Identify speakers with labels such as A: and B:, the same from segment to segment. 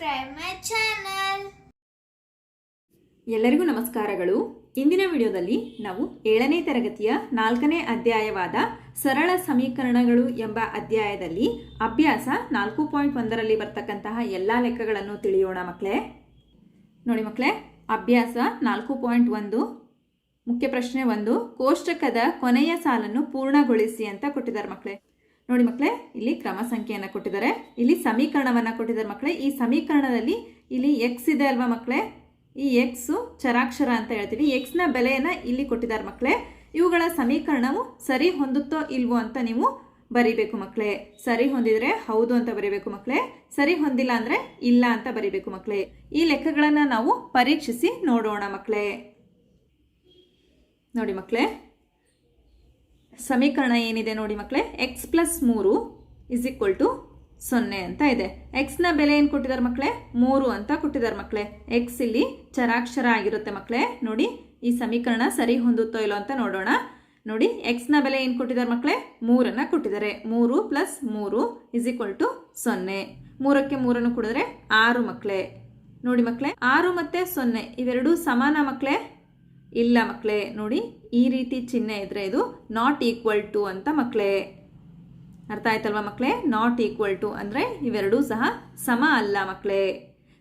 A: subscribe my channel
B: ಎಲ್ಲರಿಗೂ ನಮಸ್ಕಾರಗಳು. ಇಂದಿನ ವಿಡಿಯೋದಲ್ಲಿ ನಾವು ಏಳನೇ ತರಗತಿಯ ನಾಲ್ಕನೇ ಅಧ್ಯಾಯವಾದ ಸರಳ ಸಮೀಕರಣಗಳು ಎಂಬ ಅಧ್ಯಾಯದಲ್ಲಿ ಅಭ್ಯಾಸ ನಾಲ್ಕು ಪಾಯಿಂಟ್ ಒಂದರಲ್ಲಿ ಬರ್ತಕ್ಕಂತಹ ಎಲ್ಲ ಲೆಕ್ಕಗಳನ್ನು ತಿಳಿಯೋಣ ಮಕ್ಕಳೇ ನೋಡಿ ಮಕ್ಕಳೇ ಅಭ್ಯಾಸ ನಾಲ್ಕು ಪಾಯಿಂಟ್ ಒಂದು, ಮುಖ್ಯ ಪ್ರಶ್ನೆ ಒಂದು, ಕೋಷ್ಟಕದ ಕೊನೆಯ ಸಾಲನ್ನು ಪೂರ್ಣಗೊಳಿಸಿ ಅಂತ ಕೊಟ್ಟಿದ್ದಾರೆ ಮಕ್ಕಳೇ ನೋಡಿ ಮಕ್ಕಳೇ, ಇಲ್ಲಿ ಕ್ರಮ ಸಂಖ್ಯೆಯನ್ನು ಕೊಟ್ಟಿದ್ದಾರೆ. ಇಲ್ಲಿ ಸಮೀಕರಣವನ್ನು ಕೊಟ್ಟಿದ್ದಾರೆ ಮಕ್ಕಳೇ. ಈ ಸಮೀಕರಣದಲ್ಲಿ ಇಲ್ಲಿ ಎಕ್ಸ್ ಇದೆ ಅಲ್ವಾ ಮಕ್ಕಳೇ? ಈ ಎಕ್ಸು ಚರಾಕ್ಷರ ಅಂತ ಹೇಳ್ತೀವಿ. ಎಕ್ಸ್ನ ಬೆಲೆಯನ್ನು ಇಲ್ಲಿ ಕೊಟ್ಟಿದ್ದಾರೆ ಮಕ್ಕಳೇ. ಇವುಗಳ ಸಮೀಕರಣವು ಸರಿ ಹೊಂದುತ್ತೋ ಇಲ್ವೋ ಅಂತ ನೀವು ಬರಿಬೇಕು ಮಕ್ಕಳೇ. ಸರಿ ಹೊಂದಿದ್ರೆ ಹೌದು ಅಂತ ಬರಿಬೇಕು ಮಕ್ಕಳೇ. ಸರಿ ಹೊಂದಿಲ್ಲ ಅಂದರೆ ಇಲ್ಲ ಅಂತ ಬರಿಬೇಕು ಮಕ್ಕಳೇ. ಈ ಲೆಕ್ಕಗಳನ್ನು ನಾವು ಪರೀಕ್ಷಿಸಿ ನೋಡೋಣ ಮಕ್ಕಳೇ. ನೋಡಿ ಮಕ್ಕಳೇ ಸಮೀಕರಣ ಏನಿದೆ ನೋಡಿ ಮಕ್ಕಳೇ? ಎಕ್ಸ್ ಪ್ಲಸ್ ಮೂರು ಇಸ್ ಈಕ್ವಲ್ ಟು ಸೊನ್ನೆ ಅಂತ ಇದೆ. ಎಕ್ಸ್ನ ಬೆಲೆ ಏನು ಕೊಟ್ಟಿದ್ದಾರೆ ಮಕ್ಕಳೇ? ಮೂರು ಅಂತ ಕೊಟ್ಟಿದ್ದಾರೆ ಮಕ್ಕಳೇ. ಎಕ್ಸ್ ಇಲ್ಲಿ ಚರಾಕ್ಷರ ಆಗಿರುತ್ತೆ ಮಕ್ಕಳೇ. ನೋಡಿ, ಈ ಸಮೀಕರಣ ಸರಿ ಹೊಂದುತ್ತೋ ಇಲ್ಲೋ ಅಂತ ನೋಡೋಣ. ನೋಡಿ ಎಕ್ಸ್ನ ಬೆಲೆ ಏನು ಕೊಟ್ಟಿದ್ದಾರೆ ಮಕ್ಕಳೇ? ಮೂರನ್ನು ಕೊಟ್ಟಿದ್ದಾರೆ. ಮೂರು ಪ್ಲಸ್ ಮೂರು ಇಸ್ ಈಕ್ವಲ್ ಟು ಸೊನ್ನೆ. ಮೂರಕ್ಕೆ ಮೂರನ್ನು ಕೊಡಿದ್ರೆ ಆರು ಮಕ್ಕಳೇ. ನೋಡಿ ಮಕ್ಕಳೇ, ಆರು ಮತ್ತು ಸೊನ್ನೆ ಇವೆರಡೂ ಸಮಾನ ಮಕ್ಕಳೇ? ಇಲ್ಲ ಮಕ್ಕಳೇ ನೋಡಿ, ಈ ರೀತಿ ಚಿಹ್ನೆ ಇದ್ರೆ ಇದು ನಾಟ್ ಈಕ್ವಲ್ ಟು ಅಂತ ಮಕ್ಕಳೇ ಅರ್ಥ ಆಯ್ತಲ್ವಾ ಮಕ್ಕಳೇ ನಾಟ್ ಈಕ್ವಲ್ ಟು ಅಂದರೆ ಇವೆರಡೂ ಸಹ ಸಮ ಅಲ್ಲ ಮಕ್ಕಳೇ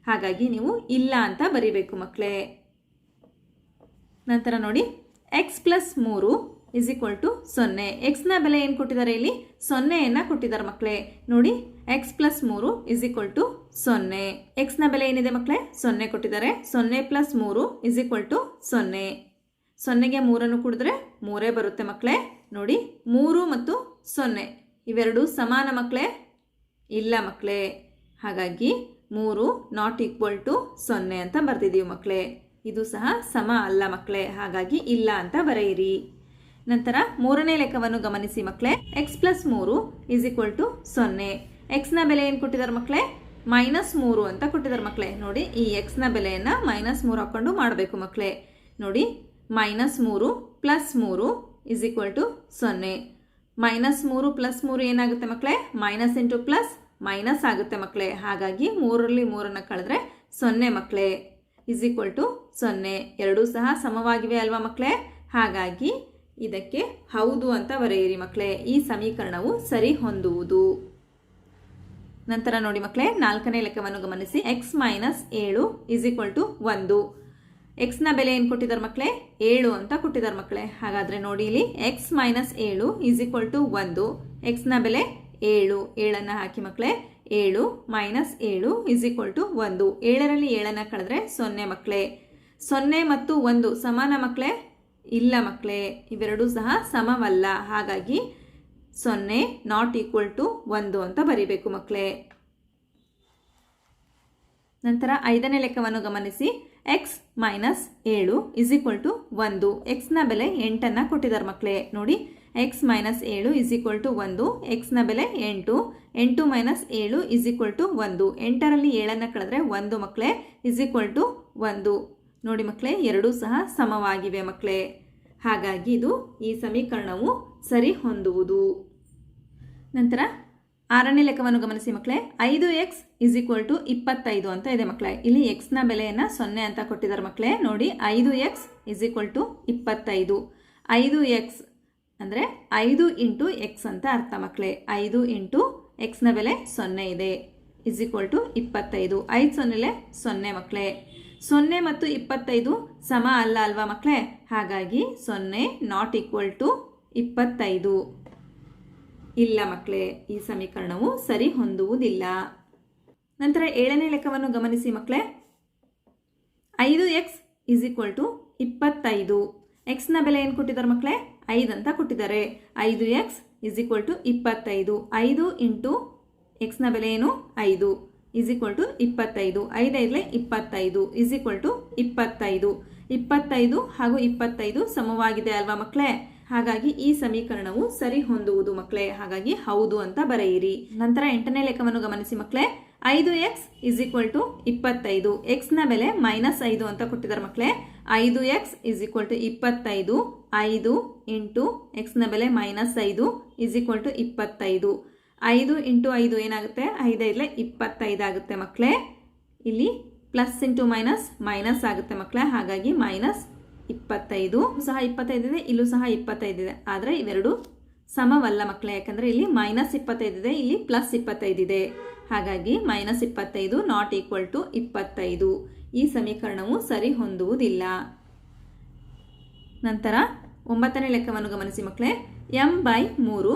B: ಹಾಗಾಗಿ ನೀವು ಇಲ್ಲ ಅಂತ ಬರಿಬೇಕು ಮಕ್ಕಳೇ ನಂತರ ನೋಡಿ ಎಕ್ಸ್ ಪ್ಲಸ್ ಮೂರು ಇಸ್ ಈಕ್ವಲ್ ಟು ಸೊನ್ನೆ. ಎಕ್ಸ್ನ ಬೆಲೆ ಏನು ಕೊಟ್ಟಿದ್ದಾರೆ ಇಲ್ಲಿ? ಸೊನ್ನೆಯನ್ನು ಕೊಟ್ಟಿದ್ದಾರೆ ಮಕ್ಕಳೇ ನೋಡಿ ಎಕ್ಸ್ ಪ್ಲಸ್ ಮೂರು ಇಸ್ ಈಕ್ವಲ್ ಟು ಸೊನ್ನೆ. ಎಕ್ಸ್ನ ಬೆಲೆ ಏನಿದೆ ಮಕ್ಕಳೇ ಸೊನ್ನೆ ಕೊಟ್ಟಿದ್ದಾರೆ. ಸೊನ್ನೆ ಪ್ಲಸ್ ಮೂರು ಇಸ್ ಈಕ್ವಲ್ ಟು ಸೊನ್ನೆ. ಸೊನ್ನೆಗೆ ಮೂರನ್ನು ಕುಡಿದ್ರೆ ಮೂರೇ ಬರುತ್ತೆ ಮಕ್ಕಳೇ ನೋಡಿ, ಮೂರು ಮತ್ತು ಸೊನ್ನೆ. ಇವೆರಡು ಸಮಾನ ಮಕ್ಕಳೇ ಇಲ್ಲ ಮಕ್ಕಳೇ ಹಾಗಾಗಿ ಮೂರು ನಾಟ್ ಈಕ್ವಲ್ ಟು ಸೊನ್ನೆ ಅಂತ ಬರ್ತಿದ್ದೀವಿ ಮಕ್ಕಳೇ ಇದು ಸಹ ಸಮ ಅಲ್ಲ ಮಕ್ಕಳೇ ಹಾಗಾಗಿ ಇಲ್ಲ ಅಂತ ಬರೆಯಿರಿ. ನಂತರ ಮೂರನೇ ಲೆಕ್ಕವನ್ನು ಗಮನಿಸಿ ಮಕ್ಕಳೇ ಎಕ್ಸ್ ಪ್ಲಸ್ ಮೂರು ಇಸ್ ಈಕ್ವಲ್ ಟು ಸೊನ್ನೆ. ಎಕ್ಸ್ನ ಬೆಲೆ ಏನು ಕೊಟ್ಟಿದ್ದಾರೆ ಮಕ್ಕಳೇ ಮೈನಸ್ ಮೂರು ಅಂತ ಕೊಟ್ಟಿದ್ದಾರೆ ಮಕ್ಕಳೇ ನೋಡಿ, ಈ ಎಕ್ಸ್ನ ಬೆಲೆಯನ್ನು ಮೈನಸ್ ಮೂರು ಹಾಕ್ಕೊಂಡು ಮಾಡಬೇಕು ಮಕ್ಕಳೇ ನೋಡಿ, ಮೈನಸ್ ಮೂರು ಪ್ಲಸ್ ಮೂರು ಇಸ್ ಈಕ್ವಲ್ ಟು ಸೊನ್ನೆ. ಮೈನಸ್ ಮೂರು ಪ್ಲಸ್ ಮೂರು ಏನಾಗುತ್ತೆ ಮಕ್ಕಳೇ ಮೈನಸ್ ಇಂಟು ಪ್ಲಸ್ ಮೈನಸ್ ಆಗುತ್ತೆ ಮಕ್ಕಳೇ ಹಾಗಾಗಿ ಮೂರರಲ್ಲಿ ಮೂರನ್ನು ಕಳೆದ್ರೆ ಸೊನ್ನೆ ಮಕ್ಕಳೇ ಇಸ್ ಈಕ್ವಲ್ ಟು ಸೊನ್ನೆ. ಎರಡೂ ಸಹ ಸಮವಾಗಿವೆ ಅಲ್ವಾ ಮಕ್ಕಳೇ ಹಾಗಾಗಿ ಇದಕ್ಕೆ ಹೌದು ಅಂತ ಬರೆಯಿರಿ ಮಕ್ಕಳೇ ಈ ಸಮೀಕರಣವು ಸರಿ ಹೊಂದುವುದು. ನಂತರ ನೋಡಿ ಮಕ್ಕಳೇ, ನಾಲ್ಕನೇ ಲೆಕ್ಕವನ್ನು ಗಮನಿಸಿ. ಎಕ್ಸ್ ಮೈನಸ್ ಏಳು ಇಸ್ ಈಕ್ವಲ್ ಟು ಒಂದು. ಎಕ್ಸ್ನ ಬೆಲೆ ಏನು ಕೊಟ್ಟಿದ್ದಾರೆ ಮಕ್ಕಳೇ? ಏಳು ಅಂತ ಕೊಟ್ಟಿದ್ದಾರೆ ಮಕ್ಕಳೇ. ಹಾಗಾದರೆ ನೋಡಿ ಇಲ್ಲಿ ಎಕ್ಸ್ ಮೈನಸ್ ಏಳು ಈಸ್ ಈಕ್ವಲ್ ಟು ಒಂದು. ಎಕ್ಸ್ನ ಬೆಲೆ ಏಳು. ಏಳನ್ನು ಹಾಕಿ ಮಕ್ಕಳೇ. ಏಳು ಮೈನಸ್ ಏಳು ಈಸ್ ಈಕ್ವಲ್ ಟು ಒಂದು. ಏಳರಲ್ಲಿ ಏಳನ್ನು ಕಳೆದ್ರೆ ಸೊನ್ನೆ ಮಕ್ಕಳೇ. ಸೊನ್ನೆ ಮತ್ತು ಒಂದು ಸಮಾನ ಮಕ್ಕಳೇ? ಇಲ್ಲ ಮಕ್ಕಳೇ. ಇವೆರಡೂ ಸಹ ಸಮವಲ್ಲ. ಹಾಗಾಗಿ ಸೊನ್ನೆ ನಾಟ್ ಈಕ್ವಲ್ ಟು ಒಂದು ಅಂತ ಬರೀಬೇಕು ಮಕ್ಕಳೇ ನಂತರ ಐದನೇ ಲೆಕ್ಕವನ್ನು ಗಮನಿಸಿ. ಎಕ್ಸ್ ಮೈನಸ್ ಏಳು ಇಸ್ ಈಕ್ವಲ್ ಟು ಒಂದು. ಎಕ್ಸ್ನ ಬೆಲೆ ಎಂಟನ್ನು ಕೊಟ್ಟಿದ್ದಾರೆ ಮಕ್ಕಳೇ ನೋಡಿ ಎಕ್ಸ್ ಮೈನಸ್ ಏಳು ಇಸ್ ಈಕ್ವಲ್ ಟು ಒಂದು. ಎಕ್ಸ್ನ ಬೆಲೆ ಎಂಟು. ಎಂಟು ಮೈನಸ್ ಏಳು ಇಸ್ ಈಕ್ವಲ್ ಟು ಒಂದು. ಎಂಟರಲ್ಲಿ ಏಳನ್ನು ಕಳೆದ್ರೆ ಒಂದು ಮಕ್ಕಳೇ ಇಸ್ ಈಕ್ವಲ್ ಟು ಒಂದು. ನೋಡಿ ಮಕ್ಕಳೇ ಎರಡೂ ಸಹ ಸಮವಾಗಿವೆ ಮಕ್ಕಳೇ ಹಾಗಾಗಿ ಇದು ಈ ಸಮೀಕರಣವು ಸರಿ ಹೊಂದುವುದು. ನಂತರ ಆರನೇ ಲೆಕ್ಕವನ್ನು ಗಮನಿಸಿ ಮಕ್ಕಳೇ. ಐದು ಎಕ್ಸ್ ಇಸ್ ಈಕ್ವಲ್ ಟು ಇಪ್ಪತ್ತೈದು ಅಂತ ಇದೆ ಮಕ್ಕಳೇ. ಇಲ್ಲಿ ಎಕ್ಸ್ನ ಬೆಲೆಯನ್ನು ಸೊನ್ನೆ ಅಂತ ಕೊಟ್ಟಿದ್ದಾರೆ ಮಕ್ಕಳೇ. ನೋಡಿ, ಐದು ಎಕ್ಸ್ ಇಸ್ ಈಕ್ವಲ್ ಟು ಇಪ್ಪತ್ತೈದು. ಐದು ಎಕ್ಸ್ ಅಂದರೆ ಐದು ಇಂಟು ಎಕ್ಸ್ ಅಂತ ಅರ್ಥ ಮಕ್ಕಳೇ. ಐದು ಇಂಟು ಎಕ್ಸ್ನ ಬೆಲೆ ಸೊನ್ನೆ ಇದೆ. ಇಸ್ ಈಕ್ವಲ್ ಟು ಇಪ್ಪತ್ತೈದು. ಐದು ಸೊನ್ನೆಲೆ ಸೊನ್ನೆ ಮಕ್ಕಳೇ. ಸೊನ್ನೆ ಮತ್ತು ಇಪ್ಪತ್ತೈದು ಸಮ ಅಲ್ಲ ಅಲ್ವಾ ಮಕ್ಕಳೇ? ಹಾಗಾಗಿ ಸೊನ್ನೆ ನಾಟ್ ಈಕ್ವಲ್ ಟು ಇಪ್ಪತ್ತೈದು. ಇಲ್ಲ ಮಕ್ಕಳೇ ಈ ಸಮೀಕರಣವು ಸರಿ ಹೊಂದುವುದಿಲ್ಲ. ನಂತರ ಏಳನೇ ಲೆಕ್ಕವನ್ನು ಗಮನಿಸಿ ಮಕ್ಕಳೇ ಐದು ಎಕ್ಸ್ ಇಸ್ ಈಕ್ವಲ್ ಟು ಇಪ್ಪತ್ತೈದು. ಎಕ್ಸ್ನ ಬೆಲೆ ಏನು ಕೊಟ್ಟಿದ್ದಾರೆ ಮಕ್ಕಳೇ ಐದು ಅಂತ ಕೊಟ್ಟಿದ್ದಾರೆ. ಐದು ಎಕ್ಸ್ ಇಸ್ ಈಕ್ವಲ್ ಟು ಇಪ್ಪತ್ತೈದು. ಐದು ಇಂಟು ಎಕ್ಸ್ನ ಬೆಲೆ ಏನು? ಐದು. ಇಸ್ ಈಕ್ವಲ್ ಟು ಇಪ್ಪತ್ತೈದು. ಐದೈದಲೇ ಇಪ್ಪತ್ತೈದು. ಇಸ್ ಈಕ್ವಲ್ ಟು ಇಪ್ಪತ್ತೈದು. ಇಪ್ಪತ್ತೈದು ಹಾಗೂ ಇಪ್ಪತ್ತೈದು ಸಮವಾಗಿದೆ ಅಲ್ವಾ ಮಕ್ಕಳೇ ಹಾಗಾಗಿ ಈ ಸಮೀಕರಣವು ಸರಿ ಹೊಂದುವುದು ಮಕ್ಕಳೇ. ಹಾಗಾಗಿ ಹೌದು ಅಂತ ಬರೆಯಿರಿ. ನಂತರ ಎಂಟನೇ ಲೆಕ್ಕವನ್ನು ಗಮನಿಸಿ ಮಕ್ಕಳೇ. ಐದು ಎಕ್ಸ್ ಇಸ್ ಈಕ್ವಲ್ ಟು ಇಪ್ಪತ್ತೈದು. ಎಕ್ಸ್ನ ಬೆಲೆ ಮೈನಸ್ ಐದು ಅಂತ ಕೊಟ್ಟಿದ್ದಾರೆ ಮಕ್ಕಳೇ. ಐದು ಎಕ್ಸ್ ಇಸ್ ಈಕ್ವಲ್ ಟು ಇಪ್ಪತ್ತೈದು. ಐದು ಇಂಟು ಎಕ್ಸ್ನ ಬೆಲೆ ಮೈನಸ್ ಐದು ಇಸ್ ಈಕ್ವಲ್ ಟು ಇಪ್ಪತ್ತೈದು. ಐದು ಇಂಟು ಐದು ಏನಾಗುತ್ತೆ? ಐದೈದಲೆ ಇಪ್ಪತ್ತೈದು ಆಗುತ್ತೆ ಮಕ್ಕಳೇ. ಇಲ್ಲಿ ಪ್ಲಸ್ ಇಂಟು ಮೈನಸ್ ಮೈನಸ್ ಆಗುತ್ತೆ ಮಕ್ಕಳೇ. ಹಾಗಾಗಿ ಮೈನಸ್ ಇಪ್ಪತ್ತೈದು ಸಹ ಇಪ್ಪತ್ತೈದಿದೆ ಇಲ್ಲೂ ಸಹ ಇಪ್ಪತ್ತೈದಿದೆ ಆದರೆ ಇವೆರಡು ಸಮವಲ್ಲ ಮಕ್ಕಳೇ ಯಾಕಂದರೆ ಇಲ್ಲಿ ಮೈನಸ್ ಇಪ್ಪತ್ತೈದಿದೆ ಇಲ್ಲಿ ಪ್ಲಸ್ ಇಪ್ಪತ್ತೈದಿದೆ ಹಾಗಾಗಿ ಮೈನಸ್ ಇಪ್ಪತ್ತೈದು ನಾಟ್ ಈಕ್ವಲ್ ಟು ಇಪ್ಪತ್ತೈದು. ಈ ಸಮೀಕರಣವು ಸರಿ ಹೊಂದುವುದಿಲ್ಲ. ನಂತರ ಒಂಬತ್ತನೇ ಲೆಕ್ಕವನ್ನು ಗಮನಿಸಿ ಮಕ್ಕಳೇ ಎಂ ಬೈ ಮೂರು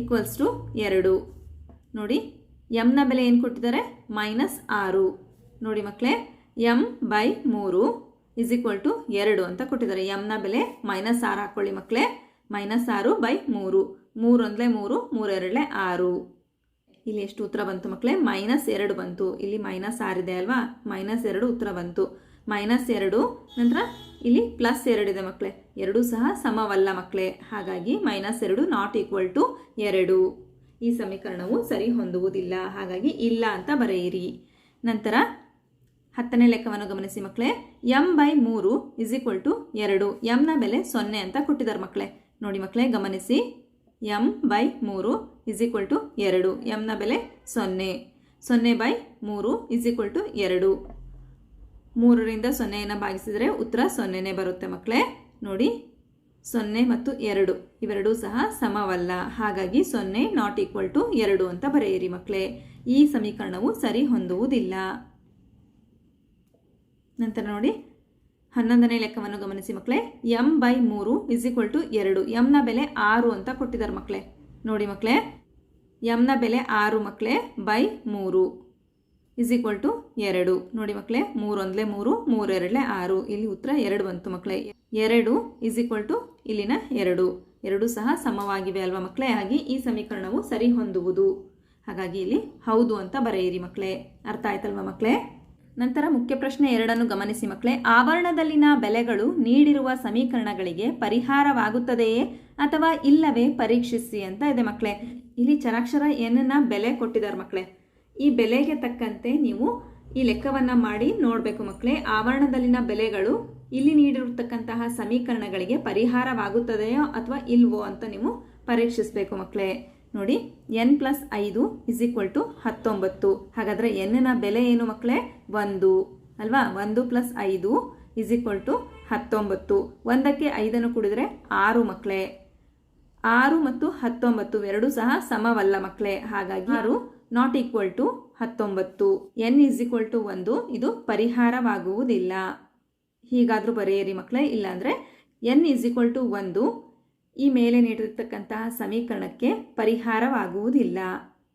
B: ಈಕ್ವಲ್ಸ್ ಟು ಎರಡು. ನೋಡಿ ಎಮ್ನ ಬೆಲೆ ಏನು ಕೊಟ್ಟಿದ್ದಾರೆ? ಮೈನಸ್ ಆರು. ನೋಡಿ ಮಕ್ಕಳೇ ಎಂ ಬೈ ಮೂರು ಇಸ್ ಈಕ್ವಲ್ ಟು ಎರಡು ಅಂತ ಕೊಟ್ಟಿದ್ದಾರೆ. ಎಮ್ನ ಬೆಲೆ ಮೈನಸ್ ಆರು ಹಾಕ್ಕೊಳ್ಳಿ ಮಕ್ಕಳೇ ಮೈನಸ್ ಆರು ಬೈ ಮೂರು. ಮೂರು ಒಂದಲೇ ಮೂರು ಮೂರೆರಡಲೆ ಆರು. ಇಲ್ಲಿ ಎಷ್ಟು ಉತ್ತರ ಬಂತು ಮಕ್ಕಳೇ ಮೈನಸ್ ಎರಡು ಬಂತು. ಇಲ್ಲಿ ಮೈನಸ್ ಆರಿದೆ ಅಲ್ವಾ? ಮೈನಸ್ ಎರಡು ಉತ್ತರ ಬಂತು. ಮೈನಸ್ ಎರಡು, ನಂತರ ಇಲ್ಲಿ ಪ್ಲಸ್ ಎರಡಿದೆ ಮಕ್ಕಳೇ ಎರಡೂ ಸಹ ಸಮವಲ್ಲ ಮಕ್ಕಳೇ ಹಾಗಾಗಿ ಮೈನಸ್ ಎರಡು ನಾಟ್ ಈಕ್ವಲ್ ಟು ಎರಡು. ಈ ಸಮೀಕರಣವು ಸರಿ ಹೊಂದುವುದಿಲ್ಲ. ಹಾಗಾಗಿ ಇಲ್ಲ ಅಂತ ಬರೆಯಿರಿ. ನಂತರ ಹತ್ತನೇ ಲೆಕ್ಕವನ್ನು ಗಮನಿಸಿ ಮಕ್ಕಳೇ. ಎಂ ಬೈ ಮೂರು ಇಸ್ ಈಕ್ವಲ್ ಟು ಎರಡು. ಎಂನ ಬೆಲೆ ಸೊನ್ನೆ ಅಂತ ಕೊಟ್ಟಿದ್ದಾರೆ ಮಕ್ಕಳೇ. ನೋಡಿ ಮಕ್ಕಳೇ, ಗಮನಿಸಿ. ಎಂ ಬೈ ಮೂರು ಇಸ್ ಈಕ್ವಲ್ ಟು ಎರಡು. ಎಂನ ಬೆಲೆ ಸೊನ್ನೆ. ಸೊನ್ನೆ ಬೈ ಮೂರು ಇಸ್ ಈಕ್ವಲ್ ಟು ಎರಡು. ಮೂರರಿಂದ ಸೊನ್ನೆಯನ್ನು ಭಾಗಿಸಿದರೆ ಉತ್ತರ ಸೊನ್ನೆನೇ ಬರುತ್ತೆ ಮಕ್ಕಳೇ. ನೋಡಿ, ಸೊನ್ನೆ ಮತ್ತು ಎರಡು ಇವೆರಡೂ ಸಹ ಸಮವಲ್ಲ. ಹಾಗಾಗಿ ಸೊನ್ನೆ ನಾಟ್ ಈಕ್ವಲ್ ಟು ಎರಡು ಅಂತ ಬರೆಯಿರಿ ಮಕ್ಕಳೇ. ಈ ಸಮೀಕರಣವು ಸರಿ ಹೊಂದುವುದಿಲ್ಲ. ನಂತರ ನೋಡಿ ಹನ್ನೊಂದನೇ ಲೆಕ್ಕವನ್ನು ಗಮನಿಸಿ ಮಕ್ಕಳೇ. ಎಂ ಬೈ ಮೂರು ಇಸ್ ಈಕ್ವಲ್ ಟು ಎರಡು. ಎಮ್ನ ಬೆಲೆ ಆರು ಅಂತ ಕೊಟ್ಟಿದ್ದಾರೆ ಮಕ್ಕಳೇ. ನೋಡಿ ಮಕ್ಕಳೇ. ಎಮ್ನ ಬೆಲೆ ಆರು ಮಕ್ಕಳೇ ಬೈ ಮೂರು ಇಸ್ ಈಕ್ವಲ್ ಟು ಎರಡು. ನೋಡಿ ಮಕ್ಕಳೇ, ಮೂರು ಒಂದಲೇ ಮೂರು ಮೂರೆರಡಲೆ ಆರು. ಇಲ್ಲಿ ಉತ್ತರ ಎರಡು ಬಂತು ಮಕ್ಕಳೇ. ಎರಡು ಇಸ್ ಈಕ್ವಲ್ ಟು ಇಲ್ಲಿನ ಎರಡು. ಎರಡು ಸಹ ಸಮವಾಗಿವೆ ಅಲ್ವಾ ಮಕ್ಕಳೇ? ಹಾಗೆ ಈ ಸಮೀಕರಣವು ಸರಿ ಹೊಂದುವುದು. ಹಾಗಾಗಿ ಇಲ್ಲಿ ಹೌದು ಅಂತ ಬರೆಯಿರಿ ಮಕ್ಕಳೇ. ಅರ್ಥ ಆಯ್ತಲ್ವಾ ಮಕ್ಕಳೇ? ನಂತರ ಮುಖ್ಯ ಪ್ರಶ್ನೆ ಎರಡನ್ನು ಗಮನಿಸಿ ಮಕ್ಕಳೇ. ಆವರಣದಲ್ಲಿನ ಬೆಲೆಗಳು ನೀಡಿರುವ ಸಮೀಕರಣಗಳಿಗೆ ಪರಿಹಾರವಾಗುತ್ತದೆಯೇ ಅಥವಾ ಇಲ್ಲವೇ ಪರೀಕ್ಷಿಸಿ ಅಂತ ಇದೆ ಮಕ್ಕಳೇ. ಇಲ್ಲಿ ಚರಾಕ್ಷರ ಏನನ್ನ ಬೆಲೆ ಕೊಟ್ಟಿದ್ದಾರೆ ಮಕ್ಕಳೇ. ಈ ಬೆಲೆಗೆ ತಕ್ಕಂತೆ ನೀವು ಈ ಲೆಕ್ಕವನ್ನ ಮಾಡಿ ನೋಡಬೇಕು ಮಕ್ಕಳೇ. ಆವರಣದಲ್ಲಿನ ಬೆಲೆಗಳು ಇಲ್ಲಿ ನೀಡಿರತಕ್ಕಂತಹ ಸಮೀಕರಣಗಳಿಗೆ ಪರಿಹಾರವಾಗುತ್ತದೆಯೋ ಅಥವಾ ಇಲ್ವೋ ಅಂತ ನೀವು ಪರೀಕ್ಷಿಸಬೇಕು ಮಕ್ಕಳೇ. ನೋಡಿ ಎನ್ ಪ್ಲಸ್ ಐದು ಇಸ್ ಈಕ್ವಲ್ ಟು ಹತ್ತೊಂಬತ್ತು. ಹಾಗಾದರೆ ಎನ್ನ ಬೆಲೆ ಏನು ಮಕ್ಕಳೇ ಒಂದು. ಅಲ್ವಾ? ಒಂದು ಪ್ಲಸ್ ಐದು ಇಸ್ ಈಕ್ವಲ್ ಟು ಹತ್ತೊಂಬತ್ತು. ಒಂದಕ್ಕೆ ಐದನ್ನು ಕುಡಿದ್ರೆ ಆರು ಮಕ್ಕಳೇ ಆರು ಮತ್ತು ಹತ್ತೊಂಬತ್ತು ಎರಡೂ ಸಹ ಸಮವಲ್ಲ ಮಕ್ಕಳೇ ಹಾಗಾಗಿ ಆರು ನಾಟ್ ಈಕ್ವಲ್ ಟು ಹತ್ತೊಂಬತ್ತು. ಎನ್ ಇಸ್ ಈಕ್ವಲ್ ಟು ಒಂದು, ಇದು ಪರಿಹಾರವಾಗುವುದಿಲ್ಲ. ಹೀಗಾದರೂ ಬರೆಯಿರಿ ಮಕ್ಕಳೇ ಇಲ್ಲಾಂದರೆ ಎನ್ ಇಸ್ ಈಕ್ವಲ್ ಟು ಒಂದು ಈ ಮೇಲೆ ನೀಡಿರ್ತಕ್ಕಂತಹ ಸಮೀಕರಣಕ್ಕೆ ಪರಿಹಾರವಾಗುವುದಿಲ್ಲ.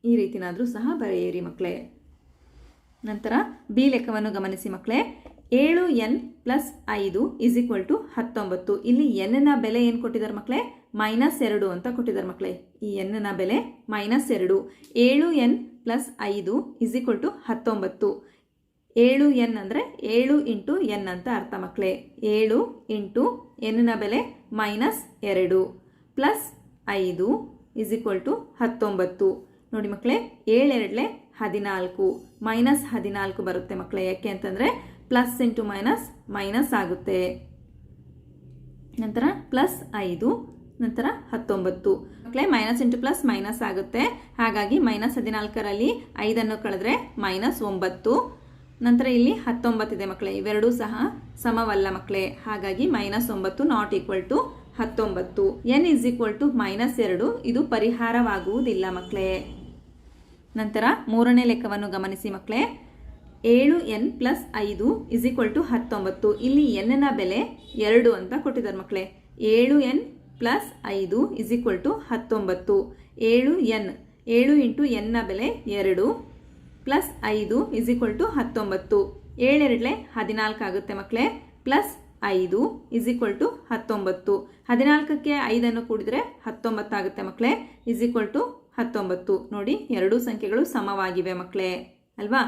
B: ಈ ರೀತಿನಾದರೂ ಸಹ ಬರೆಯಿರಿ ಮಕ್ಕಳೇ. ನಂತರ ಬಿ ಲೆಕ್ಕವನ್ನು ಗಮನಿಸಿ ಮಕ್ಕಳೇ. ಏಳು ಎನ್ ಪ್ಲಸ್ ಐದು ಇಸ್ ಈಕ್ವಲ್ ಟು ಹತ್ತೊಂಬತ್ತು. ಇಲ್ಲಿ ಎನ್ನ ಬೆಲೆ ಏನು ಕೊಟ್ಟಿದ್ದಾರೆ ಮಕ್ಕಳೇ? ಮೈನಸ್ ಎರಡು ಅಂತ ಕೊಟ್ಟಿದ್ದಾರೆ ಮಕ್ಕಳೇ. ಈ ಎನ್ನ ಬೆಲೆ ಮೈನಸ್ ಎರಡು. ಏಳು ಎನ್ ಪ್ಲಸ್ ಐದು ಇಸ್ ಈಕ್ವಲ್ ಟು ಹತ್ತೊಂಬತ್ತು. ಏಳು ಎನ್ ಅಂದರೆ ಏಳು ಇಂಟು ಎನ್ ಅಂತ ಅರ್ಥ ಮಕ್ಕಳೇ ಏಳು ಇಂಟು ಎನ್ನ ಬೆಲೆ ಮೈನಸ್ ಎರಡು ಪ್ಲಸ್ ಐದು ಇಸ್ ಈಕ್ವಲ್ ಟು ಹತ್ತೊಂಬತ್ತು. ನೋಡಿ ಮಕ್ಕಳೇ ಏಳೆರಡಲೆ ಹದಿನಾಲ್ಕು. ಮೈನಸ್ ಹದಿನಾಲ್ಕು ಬರುತ್ತೆ ಮಕ್ಕಳೇ ಯಾಕೆ ಅಂತಂದರೆ ಪ್ಲಸ್ ಇಂಟು ಮೈನಸ್ ಮೈನಸ್ ಆಗುತ್ತೆ. ನಂತರ ಪ್ಲಸ್ ಐದು, ನಂತರ ಹತ್ತೊಂಬತ್ತು. ಮಕ್ಕಳೇ ಮೈನಸ್ ಇಂಟು ಪ್ಲಸ್ ಮೈನಸ್ ಆಗುತ್ತೆ. ಹಾಗಾಗಿ ಮೈನಸ್ ಹದಿನಾಲ್ಕರಲ್ಲಿ ಐದನ್ನು ಕಳೆದ್ರೆ ಮೈನಸ್ ಒಂಬತ್ತು. ನಂತರ ಇಲ್ಲಿ ಹತ್ತೊಂಬತ್ತಿದೆ ಮಕ್ಕಳೇ, ಇವೆರಡೂ ಸಹ ಸಮವಲ್ಲ ಮಕ್ಕಳೇ. ಹಾಗಾಗಿ ಮೈನಸ್ ಒಂಬತ್ತು ನಾಟ್ ಈಕ್ವಲ್ ಟು ಹತ್ತೊಂಬತ್ತು. N is equal to minus ಎರಡು, ಇದು ಪರಿಹಾರವಾಗುವುದಿಲ್ಲ ಮಕ್ಕಳೇ. ನಂತರ ಮೂರನೇ ಲೆಕ್ಕವನ್ನು ಗಮನಿಸಿ ಮಕ್ಕಳೇ. ಏಳು ಎನ್ ಪ್ಲಸ್ ಐದು ಇಸ್ ಈಕ್ವಲ್ ಟು ಹತ್ತೊಂಬತ್ತು. ಇಲ್ಲಿ ಎನ್ನ ಬೆಲೆ ಎರಡು ಅಂತ ಕೊಟ್ಟಿದ್ದಾರೆ ಮಕ್ಕಳೇ. ಏಳು ಎನ್ ಪ್ಲಸ್ ಐದು ಇಸ್ ಈಕ್ವಲ್ ಟು ಹತ್ತೊಂಬತ್ತು. ಏಳು ಎನ್ ಏಳು ಇಂಟು ಎನ್ನ ಬೆಲೆ ಎರಡು. ಪ್ಲಸ್ ಐದು ಇಸ್ ಈಕ್ವಲ್ ಟು ಹತ್ತೊಂಬತ್ತು. ಏಳೆರಡಲೆ ಹದಿನಾಲ್ಕು ಆಗುತ್ತೆ ಮಕ್ಕಳೇ ಪ್ಲಸ್ ಐದು ಇಸ್ ಈಕ್ವಲ್ ಟು ಹತ್ತೊಂಬತ್ತು. ಹದಿನಾಲ್ಕಕ್ಕೆ ಐದನ್ನು ಕೂಡಿದರೆ ಹತ್ತೊಂಬತ್ತಾಗುತ್ತೆ ಮಕ್ಕಳೇ ಇಸ್ ಈಕ್ವಲ್ ಟು ಹತ್ತೊಂಬತ್ತು. ನೋಡಿ, ಎರಡೂ ಸಂಖ್ಯೆಗಳು ಸಮವಾಗಿವೆ ಮಕ್ಕಳೇ ಅಲ್ವಾ?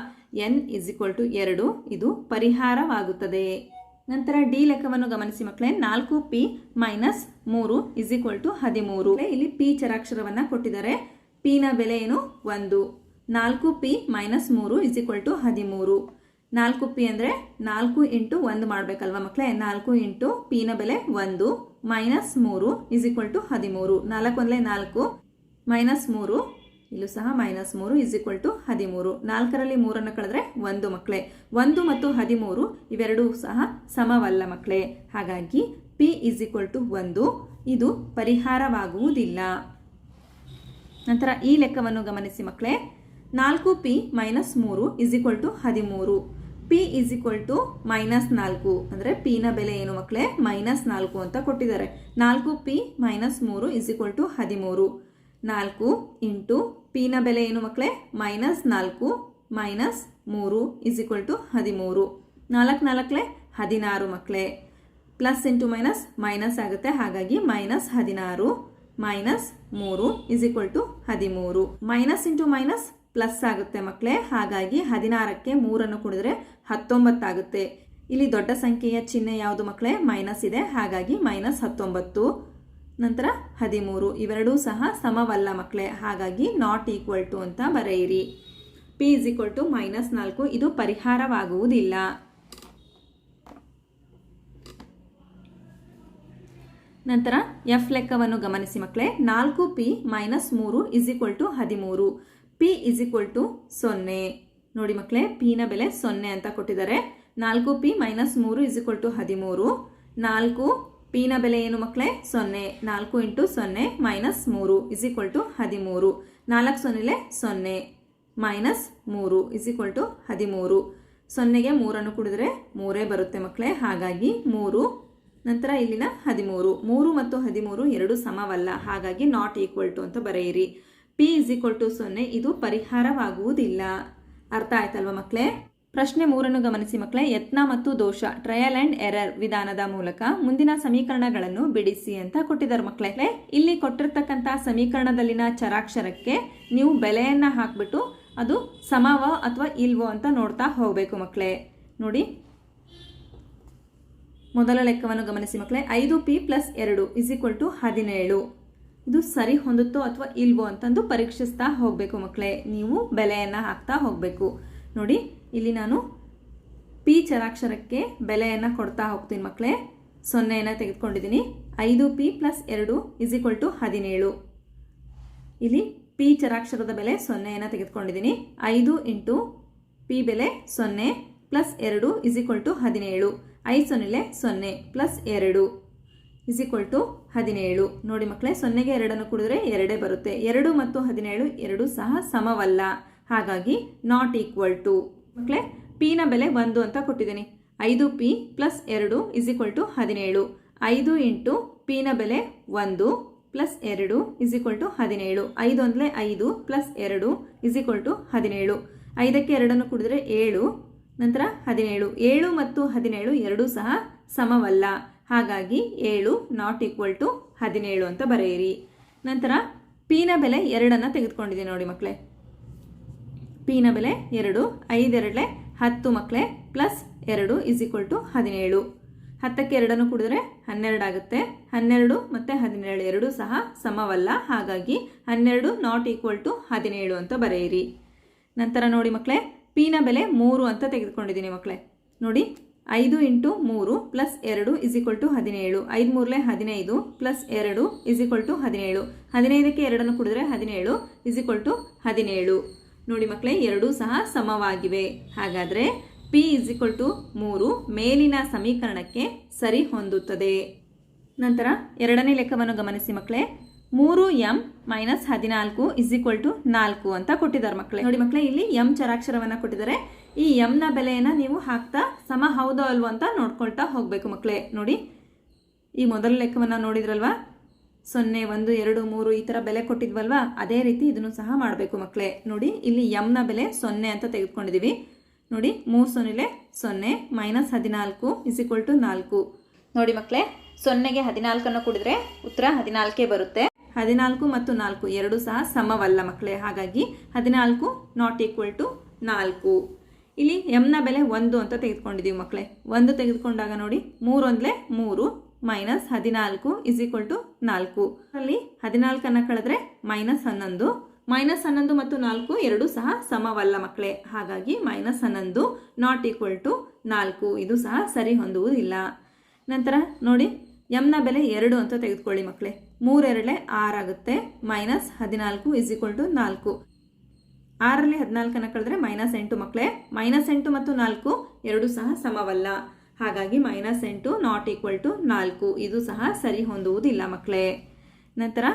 B: ಎನ್ ಇಸ್ ಈಕ್ವಲ್ ಟು ಎರಡು, ಇದು ಪರಿಹಾರವಾಗುತ್ತದೆ. ನಂತರ ಡಿ ಲೆಕ್ಕವನ್ನು ಗಮನಿಸಿ ಮಕ್ಕಳೇ ನಾಲ್ಕು ಪಿ ಮೈನಸ್ ಮೂರು ಇಸ್ ಈಕ್ವಲ್ ಟು ಹದಿಮೂರು. ಇಲ್ಲಿ ಪಿ ಚರಾಕ್ಷರವನ್ನು ಕೊಟ್ಟಿದ್ದಾರೆ. ಪಿನ ಬೆಲೆ ಏನು? ಒಂದು. ನಾಲ್ಕು ಪಿ ಮೈನಸ್ ಮೂರು ಇಸ್ ಈಕ್ವಲ್ ಟು ಹದಿಮೂರು. ನಾಲ್ಕು ಪಿ ಅಂದರೆ ನಾಲ್ಕು ಇಂಟು ಒಂದು ಮಾಡಬೇಕಲ್ವ ಮಕ್ಕಳೇ ನಾಲ್ಕು ಇಂಟು ಪಿನ ಬೆಲೆ ಒಂದು. ಮೈನಸ್ ಮೂರು ಇಸ್ ಈಕ್ವಲ್ ಟು ಹದಿಮೂರು. ನಾಲ್ಕು ಅಂದರೆ ನಾಲ್ಕು. ಮೈನಸ್ ಮೂರು, ಇಲ್ಲೂ ಸಹ ಮೈನಸ್ ಮೂರು ಇಸ್ ಈಕ್ವಲ್ ಟು ಹದಿಮೂರು. ನಾಲ್ಕರಲ್ಲಿ ಮೂರನ್ನು ಕಳೆದ್ರೆ ಒಂದು ಮಕ್ಕಳೇ ಒಂದು ಮತ್ತು ಹದಿಮೂರು ಇವೆರಡೂ ಸಹ ಸಮವಲ್ಲ ಮಕ್ಕಳೇ ಹಾಗಾಗಿ ಪಿ ಇಸ್ ಈಕ್ವಲ್ ಟು ಒಂದು. ಇದು ಪರಿಹಾರವಾಗುವುದಿಲ್ಲ. ನಂತರ ಈ ಲೆಕ್ಕವನ್ನು ಗಮನಿಸಿ ಮಕ್ಕಳೇ ನಾಲ್ಕು ಪಿ ಮೈನಸ್ ಮೂರು ಇಸ್ ಈಕ್ವಲ್ ಟು ಹದಿಮೂರು. P is equal to minus ನಾಲ್ಕು. ಅಂದರೆ ಪಿನ ಬೆಲೆ ಏನು ಮಕ್ಕಳೇ ಮೈನಸ್ ನಾಲ್ಕು ಅಂತ ಕೊಟ್ಟಿದ್ದಾರೆ. ನಾಲ್ಕು ಪಿ ಮೈನಸ್ ಮೂರು ಇಸ್ ಈಕ್ವಲ್ ಟು ಹದಿಮೂರು. ನಾಲ್ಕು ಇಂಟು ಪಿನ ಬೆಲೆ ಏನು ಮಕ್ಕಳೇ ಮೈನಸ್ ನಾಲ್ಕು ಮೈನಸ್ ಮೂರು ಇಸ್ ಈಕ್ವಲ್ ಟು ಹದಿಮೂರು. ನಾಲ್ಕು ನಾಲ್ಕಲೆ? ಹದಿನಾರು ಮಕ್ಕಳೇ ಪ್ಲಸ್ ಇಂಟು ಮೈನಸ್ ಮೈನಸ್ ಆಗುತ್ತೆ. ಹಾಗಾಗಿ ಮೈನಸ್ ಹದಿನಾರು ಮೈನಸ್ ಮೂರು ಇಸ್ ಈಕ್ವಲ್ ಟು ಹದಿಮೂರು. ಮೈನಸ್ ಇಂಟು ಮೈನಸ್ ಪ್ಲಸ್ ಆಗುತ್ತೆ ಮಕ್ಕಳೇ ಹಾಗಾಗಿ ಹದಿನಾರಕ್ಕೆ ಮೂರನ್ನು ಕುಡಿದ್ರೆ ಹತ್ತೊಂಬತ್ತಾಗುತ್ತೆ. ಇಲ್ಲಿ ದೊಡ್ಡ ಸಂಖ್ಯೆಯ ಚಿಹ್ನೆ ಯಾವುದು ಮಕ್ಕಳೇ ಮೈನಸ್ ಇದೆ. ಹಾಗಾಗಿ ಮೈನಸ್ ಹತ್ತೊಂಬತ್ತು. ನಂತರ ಹದಿಮೂರು. ಇವೆರಡೂ ಸಹ ಸಮವಲ್ಲ ಮಕ್ಕಳೇ ಹಾಗಾಗಿ ನಾಟ್ ಈಕ್ವಲ್ ಟು ಅಂತ ಬರೆಯಿರಿ. P is equal to minus ನಾಲ್ಕು. ಇದು ಪರಿಹಾರವಾಗುವುದಿಲ್ಲ. ನಂತರ ಎಫ್ ಲೆಕ್ಕವನ್ನು ಗಮನಿಸಿ ಮಕ್ಕಳೇ ನಾಲ್ಕು ಪಿ ಮೈನಸ್ ಮೂರು ಇಸ್ ಈಕ್ವಲ್ ಟು ಹದಿಮೂರು. ಪಿ ಇಸ್ ಈಕ್ವಲ್ ಟು ಸೊನ್ನೆ. ನೋಡಿ ಮಕ್ಕಳೇ ಪಿನ ಬೆಲೆ ಸೊನ್ನೆ ಅಂತ ಕೊಟ್ಟಿದ್ದಾರೆ. ನಾಲ್ಕು ಪಿ ಮೈನಸ್ ಮೂರು ಇಸ್ ಈಕ್ವಲ್ ಟು ಹದಿಮೂರು. ನಾಲ್ಕು ಪಿನ ಬೆಲೆ ಏನು ಮಕ್ಕಳೇ ಸೊನ್ನೆ. ನಾಲ್ಕು ಇಂಟು ಸೊನ್ನೆ ಮೈನಸ್ ಮೂರು ಇಸ್ ಈಕ್ವಲ್ ಟು ಹದಿಮೂರು. ನಾಲ್ಕು ಸೊನ್ನೆಲೆ ಸೊನ್ನೆ ಮೈನಸ್ ಮೂರು ಇಸ್ ಈಕ್ವಲ್ ಟು ಹದಿಮೂರು. ಸೊನ್ನೆಗೆ ಮೂರನ್ನು ಕುಡಿದ್ರೆ ಮೂರೇ ಬರುತ್ತೆ ಮಕ್ಕಳೇ ಹಾಗಾಗಿ ಮೂರು. ನಂತರ ಇಲ್ಲಿನ ಹದಿಮೂರು. ಮೂರು ಮತ್ತು ಹದಿಮೂರು ಎರಡು ಸಮವಲ್ಲ. ಹಾಗಾಗಿ ನಾಟ್ ಈಕ್ವಲ್ ಟು ಅಂತ ಬರೆಯಿರಿ. ಪಿ ಇಸ್ ಈಕ್ವಲ್ ಟು ಸೊನ್ನೆ, ಇದು ಪರಿಹಾರವಾಗುವುದಿಲ್ಲ. ಅರ್ಥ ಆಯ್ತಲ್ವಾ ಮಕ್ಕಳೇ ಪ್ರಶ್ನೆ ಮೂರನ್ನು ಗಮನಿಸಿ ಮಕ್ಕಳೇ ಯತ್ನ ಮತ್ತು ದೋಷ ಟ್ರಯಲ್ ಅಂಡ್ ಎರರ್ ವಿಧಾನದ ಮೂಲಕ ಮುಂದಿನ ಸಮೀಕರಣಗಳನ್ನು ಬಿಡಿಸಿ ಅಂತ ಕೊಟ್ಟಿದ್ದಾರೆ ಮಕ್ಕಳೇ ಇಲ್ಲಿ ಕೊಟ್ಟಿರ್ತಕ್ಕಂಥ ಸಮೀಕರಣದಲ್ಲಿನ ಚರಾಕ್ಷರಕ್ಕೆ ನೀವು ಬೆಲೆಯನ್ನು ಹಾಕ್ಬಿಟ್ಟು ಅದು ಸಮವ ಅಥವಾ ಇಲ್ವೋ ಅಂತ ನೋಡ್ತಾ ಹೋಗಬೇಕು ಮಕ್ಕಳೇ ನೋಡಿ. ಮೊದಲ ಲೆಕ್ಕವನ್ನು ಗಮನಿಸಿ ಮಕ್ಕಳೇ ಐದು ಪಿ ಪ್ಲಸ್ ಎರಡು ಇಸ್ ಟು ಹದಿನೇಳು. ಇದು ಸರಿ ಹೊಂದುತ್ತೋ ಅಥವಾ ಇಲ್ವೋ ಅಂತಂದು ಪರೀಕ್ಷಿಸ್ತಾ ಹೋಗಬೇಕು ಮಕ್ಕಳೇ ನೀವು ಬೆಲೆಯನ್ನು ಹಾಕ್ತಾ ಹೋಗಬೇಕು. ನೋಡಿ, ಇಲ್ಲಿ ನಾನು ಪಿ ಚರಾಕ್ಷರಕ್ಕೆ ಬೆಲೆಯನ್ನು ಕೊಡ್ತಾ ಹೋಗ್ತೀನಿ ಮಕ್ಕಳೇ ಸೊನ್ನೆಯನ್ನು ತೆಗೆದುಕೊಂಡಿದ್ದೀನಿ. ಐದು ಪಿ ಪ್ಲಸ್ ಎರಡು ಇಸ್ ಟು ಹದಿನೇಳು. ಇಲ್ಲಿ ಪಿ ಚರಾಕ್ಷರದ ಬೆಲೆ ಸೊನ್ನೆಯನ್ನು ತೆಗೆದುಕೊಂಡಿದ್ದೀನಿ. ಐದು ಇಂಟು ಪಿ ಬೆಲೆ ಸೊನ್ನೆ ಪ್ಲಸ್ ಎರಡು ಇಸ್ ಈಕ್ವಲ್ ಟು ಹದಿನೇಳು. ಐದು ಸೊನ್ನೆಲೆ ಸೊನ್ನೆ ಪ್ಲಸ್ ಎರಡು. ಇಸ್ ಈಕ್ವಲ್ ಟು ಹದಿನೇಳು. ನೋಡಿ ಮಕ್ಕಳೇ ಸೊನ್ನೆಗೆ ಎರಡನ್ನು ಕುಡಿದ್ರೆ ಎರಡೇ ಬರುತ್ತೆ. ಎರಡು ಮತ್ತು ಹದಿನೇಳು, ಎರಡು ಸಹ ಸಮವಲ್ಲ. ಹಾಗಾಗಿ ನಾಟ್ ಈಕ್ವಲ್ ಟು ಮಕ್ಕಳೇ ಪಿನ ಬೆಲೆ ಒಂದು ಅಂತ ಕೊಟ್ಟಿದ್ದೀನಿ. ಐದು ಪಿ ಪ್ಲಸ್ ಎರಡು ಇಸ್ ಈಕ್ವಲ್ ಟು ಹದಿನೇಳು. ಐದು ಇಂಟು ಪಿನ ಬೆಲೆ ಒಂದು ಪ್ಲಸ್ ಎರಡು ಇಸ್ ಈಕ್ವಲ್ ಟು ಹದಿನೇಳು. ಐದು ಅಂದರೆ ಐದು ಪ್ಲಸ್ ಎರಡು ಇಸ್ ಈಕ್ವಲ್ ಟು ಹದಿನೇಳು. ಐದಕ್ಕೆ ಎರಡನ್ನು ಕುಡಿದ್ರೆ ಏಳು, ನಂತರ ಹದಿನೇಳು. ಏಳು ಮತ್ತು ಹದಿನೇಳು ಎರಡೂ ಸಹ ಸಮವಲ್ಲ. ಹಾಗಾಗಿ ಏಳು ನಾಟ್ ಈಕ್ವಲ್ ಟು ಹದಿನೇಳು ಅಂತ ಬರೆಯಿರಿ. ನಂತರ ಪೀನ ಬೆಲೆ ಎರಡನ್ನು ತೆಗೆದುಕೊಂಡಿದ್ದೀನಿ ನೋಡಿ ಮಕ್ಕಳೇ ಪೀನ ಬೆಲೆ ಎರಡು ಐದೆರಡಲೆ ಹತ್ತು ಮಕ್ಕಳೇ ಪ್ಲಸ್ ಎರಡು ಇಸ್ ಈಕ್ವಲ್ ಟು ಹದಿನೇಳು. ಹತ್ತಕ್ಕೆ ಎರಡನ್ನು ಕುಡಿದ್ರೆ ಹನ್ನೆರಡು ಆಗುತ್ತೆ. ಹನ್ನೆರಡು ಮತ್ತು ಹದಿನೇಳು ಎರಡು ಸಹ ಸಮವಲ್ಲ. ಹಾಗಾಗಿ ಹನ್ನೆರಡು ನಾಟ್ ಈಕ್ವಲ್ ಟು ಹದಿನೇಳು ಅಂತ ಬರೆಯಿರಿ. ನಂತರ ನೋಡಿ ಮಕ್ಕಳೇ ಪೀನ ಬೆಲೆ ಮೂರು ಅಂತ ತೆಗೆದುಕೊಂಡಿದ್ದೀನಿ ಮಕ್ಕಳೇ ನೋಡಿ ಐದು ಇಂಟು ಮೂರು ಪ್ಲಸ್ ಎರಡು ಇಸ್ ಈಕ್ವಲ್ ಟು ಹದಿನೇಳು. ಐದು ಮೂರಲೆ ಹದಿನೈದು ಪ್ಲಸ್ ಎರಡು ಇಸ್ ಈಕ್ವಲ್ ಟು ಹದಿನೇಳು. ಹದಿನೈದಕ್ಕೆ ಎರಡನ್ನು ಕುಡಿದ್ರೆ ಹದಿನೇಳು ಇಸ್ ಈಕ್ವಲ್ ಟು ಹದಿನೇಳು. ನೋಡಿ ಮಕ್ಕಳೇ ಎರಡೂ ಸಹ ಸಮವಾಗಿವೆ. ಹಾಗಾದರೆ ಪಿ ಇಸ್ ಈಕ್ವಲ್ ಟು ಮೂರು ಮೇಲಿನ ಸಮೀಕರಣಕ್ಕೆ ಸರಿ ಹೊಂದುತ್ತದೆ. ನಂತರ ಎರಡನೇ ಲೆಕ್ಕವನ್ನು ಗಮನಿಸಿ ಮಕ್ಕಳೇ ಮೂರು ಎಂ ಮೈನಸ್ ಹದಿನಾಲ್ಕು ಇಸ್ ಈಕ್ವಲ್ ಟು ನಾಲ್ಕು ಅಂತ ಕೊಟ್ಟಿದ್ದಾರೆ ಮಕ್ಕಳೇ. ನೋಡಿ ಮಕ್ಕಳೇ, ಇಲ್ಲಿ ಎಂ ಚರಾಕ್ಷರವನ್ನು ಕೊಟ್ಟಿದ್ದಾರೆ. ಈ ಎಂನ ಬೆಲೆಯನ್ನು ನೀವು ಹಾಕ್ತಾ ಸಮ ಹೌದೋ ಅಲ್ವೋ ಅಂತ ನೋಡ್ಕೊಳ್ತಾ ಹೋಗಬೇಕು ಮಕ್ಕಳೇ. ನೋಡಿ, ಈ ಮೊದಲ ಲೆಕ್ಕವನ್ನು ನೋಡಿದ್ರಲ್ವಾ? ಸೊನ್ನೆ, ಒಂದು, ಎರಡು, ಮೂರು ಈ ಥರ ಬೆಲೆ ಕೊಟ್ಟಿದ್ವಲ್ವಾ? ಅದೇ ರೀತಿ ಇದನ್ನು ಸಹ ಮಾಡಬೇಕು ಮಕ್ಕಳೇ. ನೋಡಿ, ಇಲ್ಲಿ ಎಂನ ಬೆಲೆ ಸೊನ್ನೆ ಅಂತ ತೆಗೆದುಕೊಂಡಿದ್ದೀವಿ ನೋಡಿ, ಮೂರು ಸೊನ್ನೆಲೆ ಸೊನ್ನೆ ಮೈನಸ್ ಹದಿನಾಲ್ಕು ಇಸ್ ಈಕ್ವಲ್ ಟು ನಾಲ್ಕು. ನೋಡಿ ಮಕ್ಕಳೇ, ಸೊನ್ನೆಗೆ ಹದಿನಾಲ್ಕನ್ನು ಕುಡಿದ್ರೆ ಉತ್ತರ ಹದಿನಾಲ್ಕೇ ಬರುತ್ತೆ. ಹದಿನಾಲ್ಕು ಮತ್ತು ನಾಲ್ಕು ಎರಡು ಸಹ ಸಮವಲ್ಲ ಮಕ್ಕಳೇ. ಹಾಗಾಗಿ ಹದಿನಾಲ್ಕು ನಾಟ್ ಈಕ್ವಲ್ ಟು ನಾಲ್ಕು. ಇಲ್ಲಿ ಎಮ್ನ ಬೆಲೆ ಒಂದು ಅಂತ ತೆಗೆದುಕೊಂಡಿದ್ದೀವಿ ಮಕ್ಕಳೇ. ಒಂದು ತೆಗೆದುಕೊಂಡಾಗ ನೋಡಿ, ಮೂರು ಅಂದರೆ ಮೂರು ಮೈನಸ್ ಹದಿನಾಲ್ಕು ಇಸ್ ಈಕ್ವಲ್ ಟು ನಾಲ್ಕು. ಅಲ್ಲಿ ಹದಿನಾಲ್ಕನ್ನು ಕಳೆದ್ರೆ ಮೈನಸ್ ಹನ್ನೊಂದು. ಮೈನಸ್ ಹನ್ನೊಂದು ಮತ್ತು ನಾಲ್ಕು ಎರಡು ಸಹ ಸಮವಲ್ಲ ಮಕ್ಕಳೇ. ಹಾಗಾಗಿ ಮೈನಸ್ ಹನ್ನೊಂದು ನಾಟ್ ಈಕ್ವಲ್ ಟು ನಾಲ್ಕು. ಇದು ಸಹ ಸರಿ ಹೊಂದುವುದಿಲ್ಲ. ನಂತರ ನೋಡಿ ಎಮ್ನ ಬೆಲೆ ಎರಡು ಅಂತ ತೆಗೆದುಕೊಳ್ಳಿ ಮಕ್ಕಳೇ. ಮೂರೆರಡಲೆ ಆರಾಗುತ್ತೆ ಮೈನಸ್ ಹದಿನಾಲ್ಕು ಇಸ್ ಈಕ್ವಲ್ ಟು ನಾಲ್ಕು. ಆರಲ್ಲಿ ಹದಿನಾಲ್ಕನ್ನು ಕಳೆದ್ರೆ ಮೈನಸ್ ಎಂಟು ಮಕ್ಕಳೇ ಮೈನಸ್ ಎಂಟು ಮತ್ತು ನಾಲ್ಕು ಎರಡು ಸಹ ಸಮವಲ್ಲ. ಹಾಗಾಗಿ ಮೈನಸ್ ಎಂಟು ನಾಟ್ ಈಕ್ವಲ್ ಟು ನಾಲ್ಕು. ಇದು ಸಹ ಸರಿ ಹೊಂದುವುದಿಲ್ಲ ಮಕ್ಕಳೇ ನಂತರ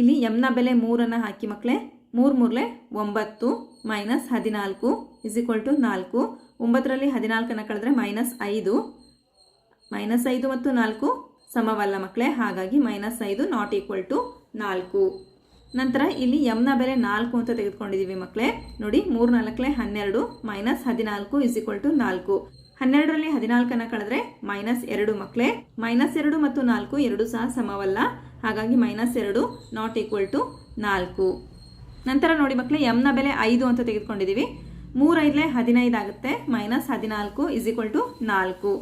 B: ಇಲ್ಲಿ ಎಮ್ನ ಬೆಲೆ ಮೂರನ್ನು ಹಾಕಿ ಮಕ್ಕಳೇ ಮೂರು ಮೂರಲೆ ಒಂಬತ್ತು ಮೈನಸ್ ಹದಿನಾಲ್ಕು ಇಸ್ ಈಕ್ವಲ್ ಟು ನಾಲ್ಕು. ಒಂಬತ್ತರಲ್ಲಿ ಹದಿನಾಲ್ಕನ್ನು ಕಳೆದ್ರೆ ಮೈನಸ್ ಐದು. ಮೈನಸ್ ಐದು ಮತ್ತು ನಾಲ್ಕು ಸಮವಲ್ಲ ಮಕ್ಕಳೇ, ಹಾಗಾಗಿ ಮೈನಸ್ ಐದು ನಾಟ್ ಈಕ್ವಲ್ ಟು ನಾಲ್ಕು. ನಂತರ ಇಲ್ಲಿ ಯಮ್ನ ಬೆಲೆ ನಾಲ್ಕು ಅಂತ ತೆಗೆದುಕೊಂಡಿದ್ದೀವಿ ಮಕ್ಕಳೇ. ನೋಡಿ, ಮೂರು ನಾಲ್ಕಲೆ ಹನ್ನೆರಡು ಮೈನಸ್ ಹದಿನಾಲ್ಕು ಇಸ್ ಈಕ್ವಲ್ ಟು ನಾಲ್ಕು. ಹನ್ನೆರಡರಲ್ಲಿ ಹದಿನಾಲ್ಕನ್ನು ಕಳೆದ್ರೆ ಮೈನಸ್ ಎರಡು ಮಕ್ಕಳೇ. ಮೈನಸ್ ಎರಡು ಮತ್ತು ನಾಲ್ಕು ಎರಡು ಸಹ ಸಮವಲ್ಲ. ಹಾಗಾಗಿ ಮೈನಸ್ ಎರಡು ನಾಟ್ ಈಕ್ವಲ್ ಟು ನಾಲ್ಕು. ನಂತರ ನೋಡಿ ಮಕ್ಕಳೇ ಯಮ್ನ ಬೆಲೆ ಐದು ಅಂತ ತೆಗೆದುಕೊಂಡಿದ್ದೀವಿ ಮೂರೈದಲೆ ಹದಿನೈದು ಆಗುತ್ತೆ. ಮೈನಸ್ ಹದಿನಾಲ್ಕು ಇಸ್ ಈಕ್ವಲ್ ಟು ನಾಲ್ಕು.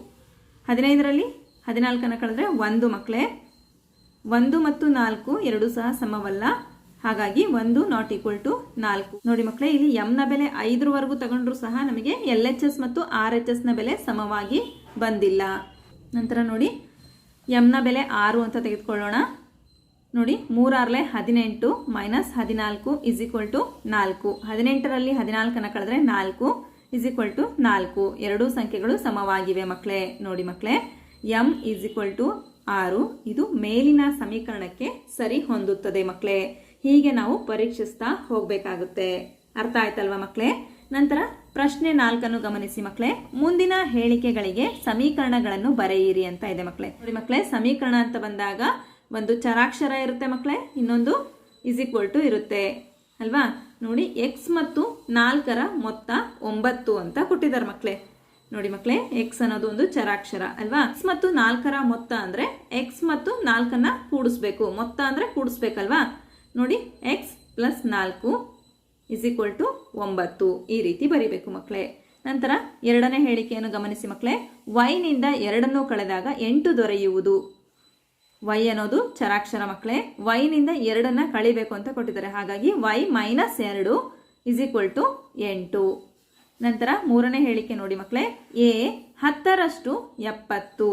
B: ಹದಿನೈದರಲ್ಲಿ ಹದಿನಾಲ್ಕನ್ನು ಕಳೆದ್ರೆ ಒಂದು ಮಕ್ಕಳೇ ಒಂದು ಮತ್ತು ನಾಲ್ಕು ಎರಡು ಸಹ ಸಮವಲ್ಲ. ಹಾಗಾಗಿ ಒಂದು ನಾಟ್ ಈಕ್ವಲ್ ಟು ನಾಲ್ಕು. ನೋಡಿ ಮಕ್ಕಳೇ ಇಲ್ಲಿ ಎಮ್ನ ಬೆಲೆ ಐದರವರೆಗೂ ತಗೊಂಡ್ರು ಸಹ ನಮಗೆ ಎಲ್ ಎಚ್ ಎಸ್ ಮತ್ತು ಆರ್ ಎಚ್ ಎಸ್ನ ಬೆಲೆ ಸಮವಾಗಿ ಬಂದಿಲ್ಲ. ನಂತರ ನೋಡಿ ಎಮ್ನ ಬೆಲೆ ಆರು ಅಂತ ತೆಗೆದುಕೊಳ್ಳೋಣ. ನೋಡಿ ಮೂರಾರಲೆ ಹದಿನೆಂಟು ಮೈನಸ್ ಹದಿನಾಲ್ಕು ಇಸ್ ಈಕ್ವಲ್ ಟು ನಾಲ್ಕು. ಹದಿನೆಂಟರಲ್ಲಿ ಹದಿನಾಲ್ಕನ್ನು ಕಳೆದ್ರೆ ನಾಲ್ಕು ಇಸ್ ಈಕ್ವಲ್ ಟು ನಾಲ್ಕು. ಎರಡೂ ಸಂಖ್ಯೆಗಳು ಸಮವಾಗಿವೆ ಮಕ್ಕಳೇ ನೋಡಿ ಮಕ್ಕಳೇ ಎಂ ಇಸ್ ಈಕ್ವಲ್ ಟು ಆರು ಇದು ಮೇಲಿನ ಸಮೀಕರಣಕ್ಕೆ ಸರಿ ಹೊಂದುತ್ತದೆ ಮಕ್ಕಳೇ ಹೀಗೆ ನಾವು ಪರೀಕ್ಷಿಸ್ತಾ ಹೋಗಬೇಕಾಗುತ್ತೆ. ಅರ್ಥ ಆಯ್ತಲ್ವಾ ಮಕ್ಕಳೇ ನಂತರ ಪ್ರಶ್ನೆ ನಾಲ್ಕನ್ನು ಗಮನಿಸಿ ಮಕ್ಕಳೇ ಮುಂದಿನ ಹೇಳಿಕೆಗಳಿಗೆ ಸಮೀಕರಣಗಳನ್ನು ಬರೆಯಿರಿ ಅಂತ ಇದೆ ಮಕ್ಕಳೇ ನೋಡಿ ಮಕ್ಕಳೇ ಸಮೀಕರಣ ಅಂತ ಬಂದಾಗ ಒಂದು ಚರಾಕ್ಷರ ಇರುತ್ತೆ ಮಕ್ಕಳೇ ಇನ್ನೊಂದು ಇಸ್ ಈಕ್ವಲ್ ಟು ಇರುತ್ತೆ. ಅಲ್ವಾ? ನೋಡಿ ಎಕ್ಸ್ ಮತ್ತು ನಾಲ್ಕರ ಮೊತ್ತ ಒಂಬತ್ತು ಅಂತ ಕೊಟ್ಟಿದ್ದಾರೆ ಮಕ್ಕಳೇ ನೋಡಿ ಮಕ್ಕಳೇ ಎಕ್ಸ್ ಅನ್ನೋದು ಒಂದು ಚರಾಕ್ಷರ, ಅಲ್ವಾ? ಮತ್ತು ನಾಲ್ಕರ ಮೊತ್ತ ಅಂದ್ರೆ ಎಕ್ಸ್ ಮತ್ತು ನಾಲ್ಕನ್ನ ಕೂಡಿಸ್ಬೇಕು. ಮೊತ್ತ ಅಂದ್ರೆ ಕೂಡಿಸ್ಬೇಕಲ್ವಾ? ನೋಡಿ ಎಕ್ಸ್ ಪ್ಲಸ್ ನಾಲ್ಕು ಇಸ್ ಈಕ್ವಲ್ ಟು ಒಂಬತ್ತು. ಈ ರೀತಿ ಬರಿಬೇಕು ಮಕ್ಕಳೇ ನಂತರ ಎರಡನೇ ಹೇಳಿಕೆಯನ್ನು ಗಮನಿಸಿ ಮಕ್ಕಳೇ ವೈನಿಂದ ಎರಡನ್ನು ಕಳೆದಾಗ ಎಂಟು ದೊರೆಯುವುದು. ವೈ ಅನ್ನೋದು ಚರಾಕ್ಷರ ಮಕ್ಕಳೇ ವೈನಿಂದ ಎರಡನ್ನ ಕಳಿಬೇಕು ಅಂತ ಕೊಟ್ಟಿದ್ದಾರೆ. ಹಾಗಾಗಿ ವೈ ಮೈನಸ್ ಎರಡು ಇಸ್ ಈಕ್ವಲ್ ಟು ಎಂಟು. ನಂತರ ಮೂರನೇ ಹೇಳಿಕೆ ನೋಡಿ ಮಕ್ಕಳೇ, ಎ ಹತ್ತರಷ್ಟು ಎಪ್ಪತ್ತು.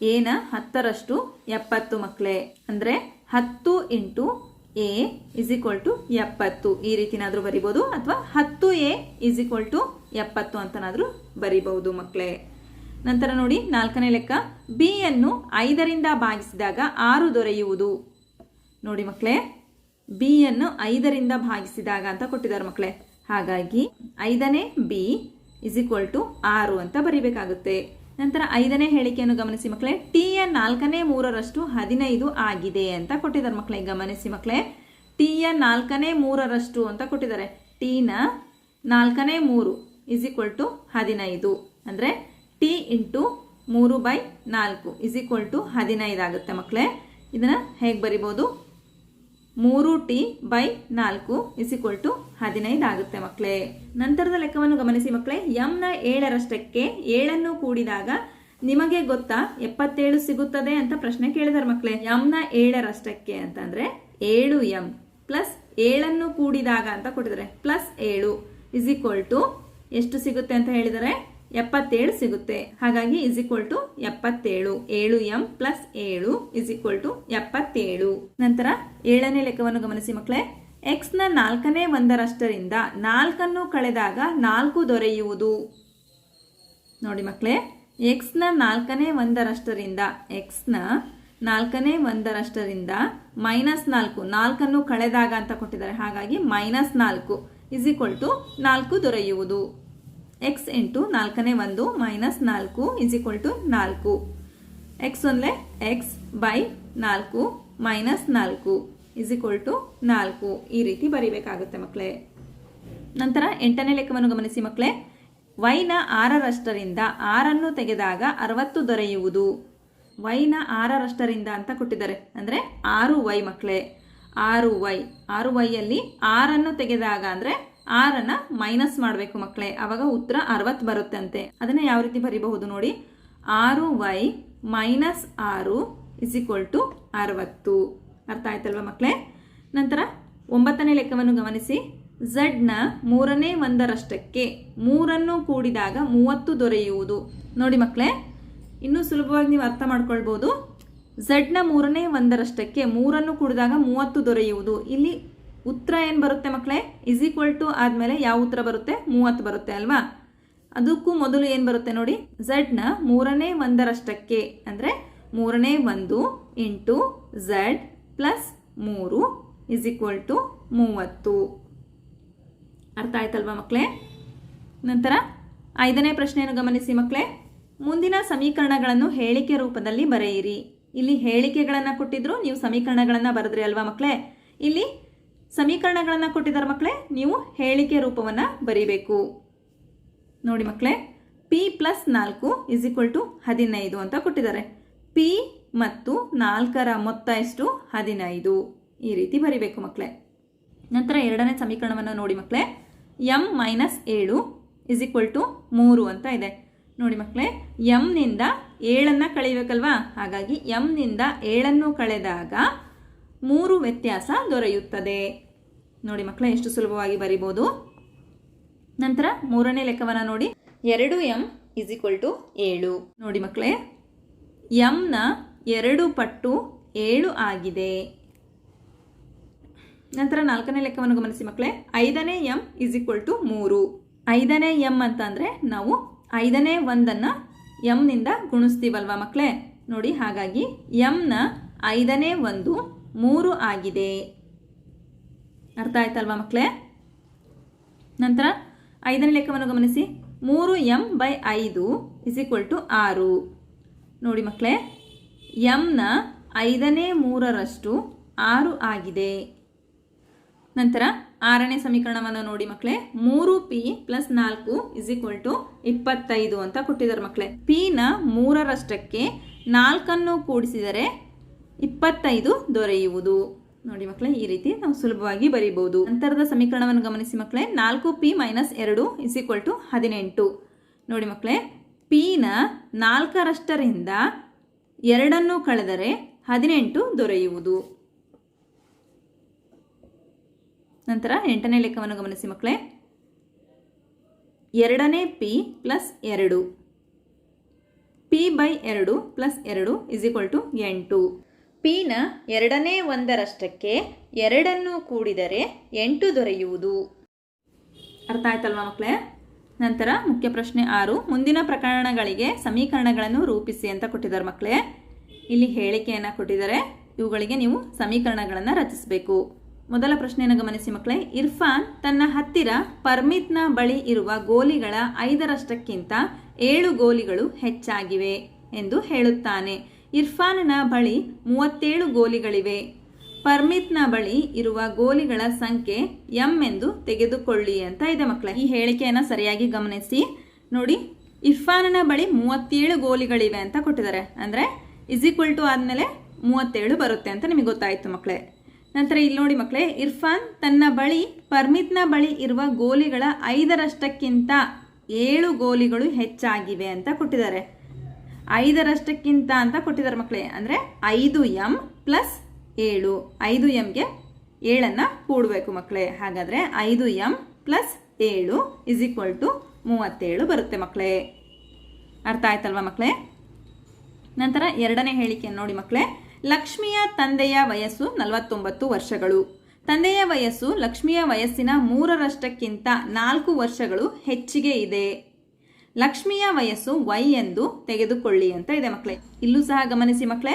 B: ಏನ ಹತ್ತರಷ್ಟು ಎಪ್ಪತ್ತು ಮಕ್ಕಳೇ, ಅಂದರೆ ಹತ್ತು into a is equal to ಎಪ್ಪತ್ತು. ಈ ರೀತಿನಾದರೂ ಬರಿಬೋದು, ಅಥವಾ ಹತ್ತು ಎ ಇಸ್ ಈಕ್ವಲ್ ಟು ಎಪ್ಪತ್ತು ಅಂತನಾದರೂ ಬರಿಬಹುದು ಮಕ್ಕಳೇ. ನಂತರ ನೋಡಿ ನಾಲ್ಕನೇ ಲೆಕ್ಕ, ಬಿ ಅನ್ನು ಐದರಿಂದ ಭಾಗಿಸಿದಾಗ ಆರು ದೊರೆಯುವುದು. ನೋಡಿ ಮಕ್ಕಳೇ, ಬಿ ಅನ್ನು ಐದರಿಂದ ಭಾಗಿಸಿದಾಗ ಅಂತ ಕೊಟ್ಟಿದ್ದಾರೆ ಮಕ್ಕಳೇ. ಹಾಗಾಗಿ ಐದನೇ ಬಿ ಇಸ್ ಈಕ್ವಲ್ ಟು ಆರು ಅಂತ ಬರಿಬೇಕಾಗುತ್ತೆ. ನಂತರ ಐದನೇ ಹೇಳಿಕೆಯನ್ನು ಗಮನಿಸಿ ಮಕ್ಕಳೇ ಟಿ ಯ ನಾಲ್ಕನೇ ಮೂರರಷ್ಟು ಹದಿನೈದು ಆಗಿದೆ ಅಂತ ಕೊಟ್ಟಿದ್ದಾರೆ ಮಕ್ಕಳೇ, ಗಮನಿಸಿ ಮಕ್ಕಳೇ. ಟಿ ಯ ನಾಲ್ಕನೇ ಮೂರರಷ್ಟು ಅಂತ ಕೊಟ್ಟಿದ್ದಾರೆ. ಟಿನ ನಾಲ್ಕನೇ ಮೂರು ಇಸ್ ಈಕ್ವಲ್ ಟು ಹದಿನೈದು. ಅಂದರೆ ಟಿ ಇಂಟು ಮೂರು ಬೈ ನಾಲ್ಕು ಇಸ್ ಈಕ್ವಲ್ ಟು ಹದಿನೈದು ಆಗುತ್ತೆ ಮಕ್ಕಳೇ. ಇದನ್ನು ಹೇಗೆ ಬರಿಬೋದು ಮೂರು ಟಿ ಬೈ ನಾಲ್ಕು ಇಸ್ ಈಕ್ವಲ್ ಟು ಹದಿನೈದು ಆಗುತ್ತೆ ಮಕ್ಕಳೇ ನಂತರದ ಲೆಕ್ಕವನ್ನು ಗಮನಿಸಿ ಮಕ್ಕಳೇ ಎಂನ ಏಳರಷ್ಟಕ್ಕೆ ಏಳನ್ನು ಕೂಡಿದಾಗ ನಿಮಗೆ ಗೊತ್ತಾ ಎಪ್ಪತ್ತೇಳು ಸಿಗುತ್ತದೆ ಅಂತ ಪ್ರಶ್ನೆ ಕೇಳಿದಾರೆ ಮಕ್ಕಳೇ ಎಂನ ಏಳರಷ್ಟಕ್ಕೆ ಅಂತಂದ್ರೆ ಏಳು ಎಂ ಪ್ಲಸ್ ಏಳನ್ನು ಕೂಡಿದಾಗ ಅಂತ ಕೊಟ್ಟಿದ್ದಾರೆ. ಪ್ಲಸ್ ಏಳು ಇಸ್ ಟು ಎಷ್ಟು ಸಿಗುತ್ತೆ ಅಂತ ಹೇಳಿದರೆ ಎಪ್ಪತ್ತೇಳು ಸಿಗುತ್ತೆ. ಹಾಗಾಗಿ ಇಸ್ ಈಕ್ವಲ್ ಟು ಎಪ್ಪತ್ತೇಳು. ಏಳು ಎಂ ಪ್ಲಸ್ ಏಳು ಇಸ್ ಈಕ್ವಲ್ ಟು ಎಪ್ಪತ್ತೇಳು. ನಂತರ ಏಳನೇ ಲೆಕ್ಕವನ್ನು ಗಮನಿಸಿ ಮಕ್ಕಳೇ. ಎಕ್ಸ್ನ ನಾಲ್ಕನೇ ಒಂದರಷ್ಟರಿಂದ ನಾಲ್ಕನ್ನು ಕಳೆದಾಗ ನಾಲ್ಕು ದೊರೆಯುವುದು. ನೋಡಿ ಮಕ್ಕಳೇ ಎಕ್ಸ್ನ ನಾಲ್ಕನೇ ಒಂದರಷ್ಟರಿಂದ ಎಕ್ಸ್ನ ನಾಲ್ಕನೇ ಒಂದರಷ್ಟರಿಂದ ಮೈನಸ್ ನಾಲ್ಕು, ನಾಲ್ಕನ್ನು ಕಳೆದಾಗ ಅಂತ ಕೊಟ್ಟಿದ್ದಾರೆ. ಹಾಗಾಗಿ ಮೈನಸ್ ನಾಲ್ಕು ಇಸ್ ಈಕ್ವಲ್ ಟು ನಾಲ್ಕು ದೊರೆಯುವುದು. ಎಕ್ಸ್ ಇಂಟು ನಾಲ್ಕನೇ ಒಂದು ಮೈನಸ್ ನಾಲ್ಕು ಇಸ್ ಈಕ್ವಲ್ ಟು ನಾಲ್ಕು. ಎಕ್ಸ್ ಒಂದ್ಲೆ ಎಕ್ಸ್ ಬೈ ನಾಲ್ಕು ಮೈನಸ್ ನಾಲ್ಕು ಇಸ್ ಈಕ್ವಲ್ ಟು ನಾಲ್ಕು. ಈ ರೀತಿ ಬರೀಬೇಕಾಗುತ್ತೆ ಮಕ್ಕಳೇ. ನಂತರ ಎಂಟನೇ ಲೆಕ್ಕವನ್ನು ಗಮನಿಸಿ ಮಕ್ಕಳೇ. ವೈನ ಆರರಷ್ಟರಿಂದ ಆರನ್ನು ತೆಗೆದಾಗ ಅರವತ್ತು ದೊರೆಯುವುದು. ವೈನ ಆರರಷ್ಟರಿಂದ ಅಂತ ಕೊಟ್ಟಿದ್ದಾರೆ. ಅಂದರೆ ಆರು ವೈ ಮಕ್ಕಳೇ. ಆರು ವೈ ಆರು ವೈಯಲ್ಲಿ ಆರನ್ನು ತೆಗೆದಾಗ ಅಂದರೆ ಆರನ್ನು ಮೈನಸ್ ಮಾಡಬೇಕು ಮಕ್ಕಳೇ. ಆವಾಗ ಉತ್ತರ ಅರವತ್ತು ಬರುತ್ತೆ ಅಂತೆ ಅದನ್ನು ಯಾವ ರೀತಿ ಬರಿಬಹುದು ನೋಡಿ. ಆರು ವೈ ಮೈನಸ್ ಆರು ಇಸ್ ಈಕ್ವಲ್ ಟು ಅರವತ್ತು. ಅರ್ಥ ಆಯ್ತಲ್ವಾ ಮಕ್ಕಳೇ? ನಂತರ ಒಂಬತ್ತನೇ ಲೆಕ್ಕವನ್ನು ಗಮನಿಸಿ. ಝಡ್ನ ಮೂರನೇ ಒಂದರಷ್ಟಕ್ಕೆ ಮೂರನ್ನು ಕೂಡಿದಾಗ ಮೂವತ್ತು ದೊರೆಯುವುದು. ನೋಡಿ ಮಕ್ಕಳೇ, ಇನ್ನೂ ಸುಲಭವಾಗಿ ನೀವು ಅರ್ಥ ಮಾಡ್ಕೊಳ್ಬೋದು. ಝಡ್ನ ಮೂರನೇ ಒಂದರಷ್ಟಕ್ಕೆ ಮೂರನ್ನು ಕೂಡಿದಾಗ ಮೂವತ್ತು ದೊರೆಯುವುದು. ಇಲ್ಲಿ ಉತ್ತರ ಏನು ಬರುತ್ತೆ ಮಕ್ಕಳೇ ಇಸ್ ಈಕ್ವಲ್ ಟು ಆದಮೇಲೆ ಯಾವ ಉತ್ತರ ಬರುತ್ತೆ? ಮೂವತ್ತು ಬರುತ್ತೆ ಅಲ್ವಾ? ಅದಕ್ಕೂ ಮೊದಲು ಏನು ಬರುತ್ತೆ ನೋಡಿ? ಝಡ್ನ ಮೂರನೇ ಒಂದರಷ್ಟಕ್ಕೆ, ಅಂದರೆ ಮೂರನೇ ಒಂದು ಇಂಟು ಝಡ್ ಪ್ಲಸ್ ಮೂರು ಇಸ್ ಈಕ್ವಲ್ ಟು ಮೂವತ್ತು. ಅರ್ಥ ಆಯ್ತಲ್ವಾ ಮಕ್ಕಳೇ ನಂತರ ಐದನೇ ಪ್ರಶ್ನೆಯನ್ನು ಗಮನಿಸಿ ಮಕ್ಕಳೇ ಮುಂದಿನ ಸಮೀಕರಣಗಳನ್ನು ಹೇಳಿಕೆ ರೂಪದಲ್ಲಿ ಬರೆಯಿರಿ. ಇಲ್ಲಿ ಹೇಳಿಕೆಗಳನ್ನು ಕೊಟ್ಟಿದ್ರು, ನೀವು ಸಮೀಕರಣಗಳನ್ನು ಬರೆದ್ರಿ ಅಲ್ವಾ ಮಕ್ಕಳೇ ಇಲ್ಲಿ ಸಮೀಕರಣಗಳನ್ನು ಕೊಟ್ಟಿದ್ದಾರೆ ಮಕ್ಕಳೇ, ನೀವು ಹೇಳಿಕೆ ರೂಪವನ್ನು ಬರೀಬೇಕು. ನೋಡಿ ಮಕ್ಕಳೇ ಪಿ ಪ್ಲಸ್ ನಾಲ್ಕು ಇಸ್ ಈಕ್ವಲ್ ಟು ಹದಿನೈದು ಅಂತ ಕೊಟ್ಟಿದ್ದಾರೆ. ಪಿ ಮತ್ತು ನಾಲ್ಕರ ಮೊತ್ತ ಎಷ್ಟು? ಹದಿನೈದು. ಈ ರೀತಿ ಬರಿಬೇಕು ಮಕ್ಕಳೇ. ನಂತರ ಎರಡನೇ ಸಮೀಕರಣವನ್ನು ನೋಡಿ ಮಕ್ಕಳೇ. ಎಂ ಮೈನಸ್ ಏಳು ಇಸ್ ಈಕ್ವಲ್ ಟು ಮೂರು ಅಂತ ಇದೆ. ನೋಡಿ ಮಕ್ಕಳೇ ಎಮ್ನಿಂದ ಏಳನ್ನು ಕಳೆಯಬೇಕಲ್ವಾ? ಹಾಗಾಗಿ ಎಮ್ನಿಂದ ಏಳನ್ನು ಕಳೆದಾಗ ಮೂರು ವ್ಯತ್ಯಾಸ ದೊರೆಯುತ್ತದೆ. ನೋಡಿ ಮಕ್ಕಳೇ, ಎಷ್ಟು ಸುಲಭವಾಗಿ ಬರಿಬೋದು. ನಂತರ ಮೂರನೇ ಲೆಕ್ಕವನ್ನು ನೋಡಿ. ಎರಡು ಎಂ ಇಸ್ ಈಕ್ವಲ್ ಟು ಏಳು. ನೋಡಿ ಮಕ್ಕಳೇ ಎಮ್ನ ಎರಡು ಪಟ್ಟು ಏಳು ಆಗಿದೆ. ನಂತರ ನಾಲ್ಕನೇ ಲೆಕ್ಕವನ್ನು ಗಮನಿಸಿ ಮಕ್ಕಳೇ, ಐದನೇ ಎಂ ಇಸ್ ಈಕ್ವಲ್ ಟು ಮೂರು. ಐದನೇ ಎಂ ಅಂತ ಅಂದರೆ ನಾವು ಐದನೇ ಒಂದನ್ನು ಎಮ್ನಿಂದ ಗುಣಿಸ್ತೀವಲ್ವಾ ಮಕ್ಕಳೇ? ನೋಡಿ, ಹಾಗಾಗಿ ಎಮ್ನ ಐದನೇ ಒಂದು ಮೂರು ಆಗಿದೆ. ಅರ್ಥ ಆಯ್ತಲ್ವಾ ಮಕ್ಕಳೇ ನಂತರ ಐದನೇ ಲೆಕ್ಕವನ್ನು ಗಮನಿಸಿ. ಮೂರು ಎಂ ಬೈ ಐದು ಇಸ್ ಈಕ್ವಲ್ ಟು ಆರು. ನೋಡಿ ಮಕ್ಕಳೇ ಎಮ್ನ ಐದನೇ ಮೂರರಷ್ಟು ಆರು ಆಗಿದೆ. ನಂತರ ಆರನೇ ಸಮೀಕರಣವನ್ನು ನೋಡಿ ಮಕ್ಕಳೇ ಮೂರು ಪಿ ಪ್ಲಸ್ ನಾಲ್ಕು ಇಸ್ ಈಕ್ವಲ್ ಟು ಇಪ್ಪತ್ತೈದು ಅಂತ ಕೊಟ್ಟಿದ್ದಾರೆ ಮಕ್ಕಳೇ ಪಿನ ಮೂರರಷ್ಟಕ್ಕೆ ನಾಲ್ಕನ್ನು ಕೂಡಿಸಿದರೆ ಇಪ್ಪತ್ತೈದು ದೊರೆಯುವುದು. ನೋಡಿ ಮಕ್ಕಳೇ, ಈ ರೀತಿ ನಾವು ಸುಲಭವಾಗಿ ಬರೀಬಹುದು. ನಂತರದ ಸಮೀಕರಣವನ್ನು ಗಮನಿಸಿ ಮಕ್ಕಳೇ, ನಾಲ್ಕು ಪಿ ಮೈನಸ್ ಎರಡು ಇಸ್ ಈಕ್ವಲ್ ಟು ಹದಿನೆಂಟು. ನೋಡಿ ಮಕ್ಕಳೇ ಪಿನ ನಾಲ್ಕರಷ್ಟರಿಂದ ಎರಡನ್ನು ಕಳೆದರೆ ಹದಿನೆಂಟು ದೊರೆಯುವುದು. ನಂತರ ಎಂಟನೇ ಲೆಕ್ಕವನ್ನು ಗಮನಿಸಿ ಮಕ್ಕಳೇ, ಎರಡನೇ ಪಿ ಪ್ಲಸ್ ಎರಡು. ಪಿ ಬೈ ಎರಡು ಪ್ಲಸ್ ಎರಡು ಇಸ್ ಈಕ್ವಲ್ ಟು ಎಂಟು. ಪಿನ ಎರಡನೇ ಒಂದರಷ್ಟಕ್ಕೆ ಎರಡನ್ನು ಕೂಡಿದರೆ ಎಂಟು ದೊರೆಯುವುದು. ಅರ್ಥ ಆಯ್ತಲ್ವಾ ಮಕ್ಕಳೇ ನಂತರ ಮುಖ್ಯ ಪ್ರಶ್ನೆ ಆರು, ಮುಂದಿನ ಪ್ರಕರಣಗಳಿಗೆ ಸಮೀಕರಣಗಳನ್ನು ರೂಪಿಸಿ ಅಂತ ಕೊಟ್ಟಿದ್ದಾರೆ ಮಕ್ಕಳೇ ಇಲ್ಲಿ ಹೇಳಿಕೆಯನ್ನು ಕೊಟ್ಟಿದ್ದಾರೆ. ಇವುಗಳಿಗೆ ನೀವು ಸಮೀಕರಣಗಳನ್ನು ರಚಿಸಬೇಕು. ಮೊದಲ ಪ್ರಶ್ನೆಯನ್ನು ಗಮನಿಸಿ ಮಕ್ಕಳೇ ಇರ್ಫಾನ್ ತನ್ನ ಹತ್ತಿರ ಪರ್ಮಿತ್ನ ಬಳಿ ಇರುವ ಗೋಲಿಗಳ ಐದರಷ್ಟಕ್ಕಿಂತ ಏಳು ಗೋಲಿಗಳು ಹೆಚ್ಚಾಗಿವೆ ಎಂದು ಹೇಳುತ್ತಾನೆ. ಇರ್ಫಾನ್ನ ಬಳಿ ಮೂವತ್ತೇಳು ಗೋಲಿಗಳಿವೆ. ಪರ್ಮಿತ್ನ ಬಳಿ ಇರುವ ಗೋಲಿಗಳ ಸಂಖ್ಯೆ ಎಂ ಎಂದು ತೆಗೆದುಕೊಳ್ಳಿ ಅಂತ ಇದೆ ಮಕ್ಕಳ. ಈ ಹೇಳಿಕೆಯನ್ನು ಸರಿಯಾಗಿ ಗಮನಿಸಿ. ನೋಡಿ, ಇರ್ಫಾನ್ನ ಬಳಿ ಮೂವತ್ತೇಳು ಗೋಲಿಗಳಿವೆ ಅಂತ ಕೊಟ್ಟಿದ್ದಾರೆ. ಅಂದರೆ ಇಸ್ ಈಕ್ವಲ್ ಟು ಆದಮೇಲೆ ಮೂವತ್ತೇಳು ಬರುತ್ತೆ ಅಂತ ನಿಮಗೆ ಗೊತ್ತಾಯಿತು ಮಕ್ಕಳೇ. ನಂತರ ಇಲ್ಲಿ ನೋಡಿ ಮಕ್ಕಳೇ, ಇರ್ಫಾನ್ ತನ್ನ ಬಳಿ, ಪರ್ಮಿತ್ನ ಬಳಿ ಇರುವ ಗೋಲಿಗಳ ಐದರಷ್ಟಕ್ಕಿಂತ ಏಳು ಗೋಲಿಗಳು ಹೆಚ್ಚಾಗಿವೆ ಅಂತ ಕೊಟ್ಟಿದ್ದಾರೆ. ಐದರಷ್ಟಕ್ಕಿಂತ ಅಂತ ಕೊಟ್ಟಿದ್ದಾರೆ ಮಕ್ಕಳೇ ಅಂದರೆ ಐದು ಎಂ ಪ್ಲಸ್ ಏಳು. ಐದು ಎಮ್ಗೆ ಏಳನ್ನು ಕೂಡಬೇಕು ಮಕ್ಕಳೇ ಹಾಗಾದರೆ ಐದು ಎಂ ಪ್ಲಸ್ ಏಳು ಇಸ್ ಈಕ್ವಲ್ ಟು ಮೂವತ್ತೇಳು ಬರುತ್ತೆ ಮಕ್ಕಳೇ ಅರ್ಥ ಆಯ್ತಲ್ವಾ ಮಕ್ಕಳೇ ನಂತರ ಎರಡನೇ ಹೇಳಿಕೆಯನ್ನು ನೋಡಿ ಮಕ್ಕಳೇ ಲಕ್ಷ್ಮಿಯ ತಂದೆಯ ವಯಸ್ಸು ನಲವತ್ತೊಂಬತ್ತು ವರ್ಷಗಳು. ತಂದೆಯ ವಯಸ್ಸು ಲಕ್ಷ್ಮಿಯ ವಯಸ್ಸಿನ ಮೂರರಷ್ಟಕ್ಕಿಂತ ನಾಲ್ಕು ವರ್ಷಗಳು ಹೆಚ್ಚಿಗೆ ಇದೆ. ಲಕ್ಷ್ಮಿಯ ವಯಸ್ಸು ವೈ ಎಂದು ತೆಗೆದುಕೊಳ್ಳಿ ಅಂತ ಇದೆ ಮಕ್ಕಳೇ ಇಲ್ಲೂ ಸಹ ಗಮನಿಸಿ ಮಕ್ಕಳೇ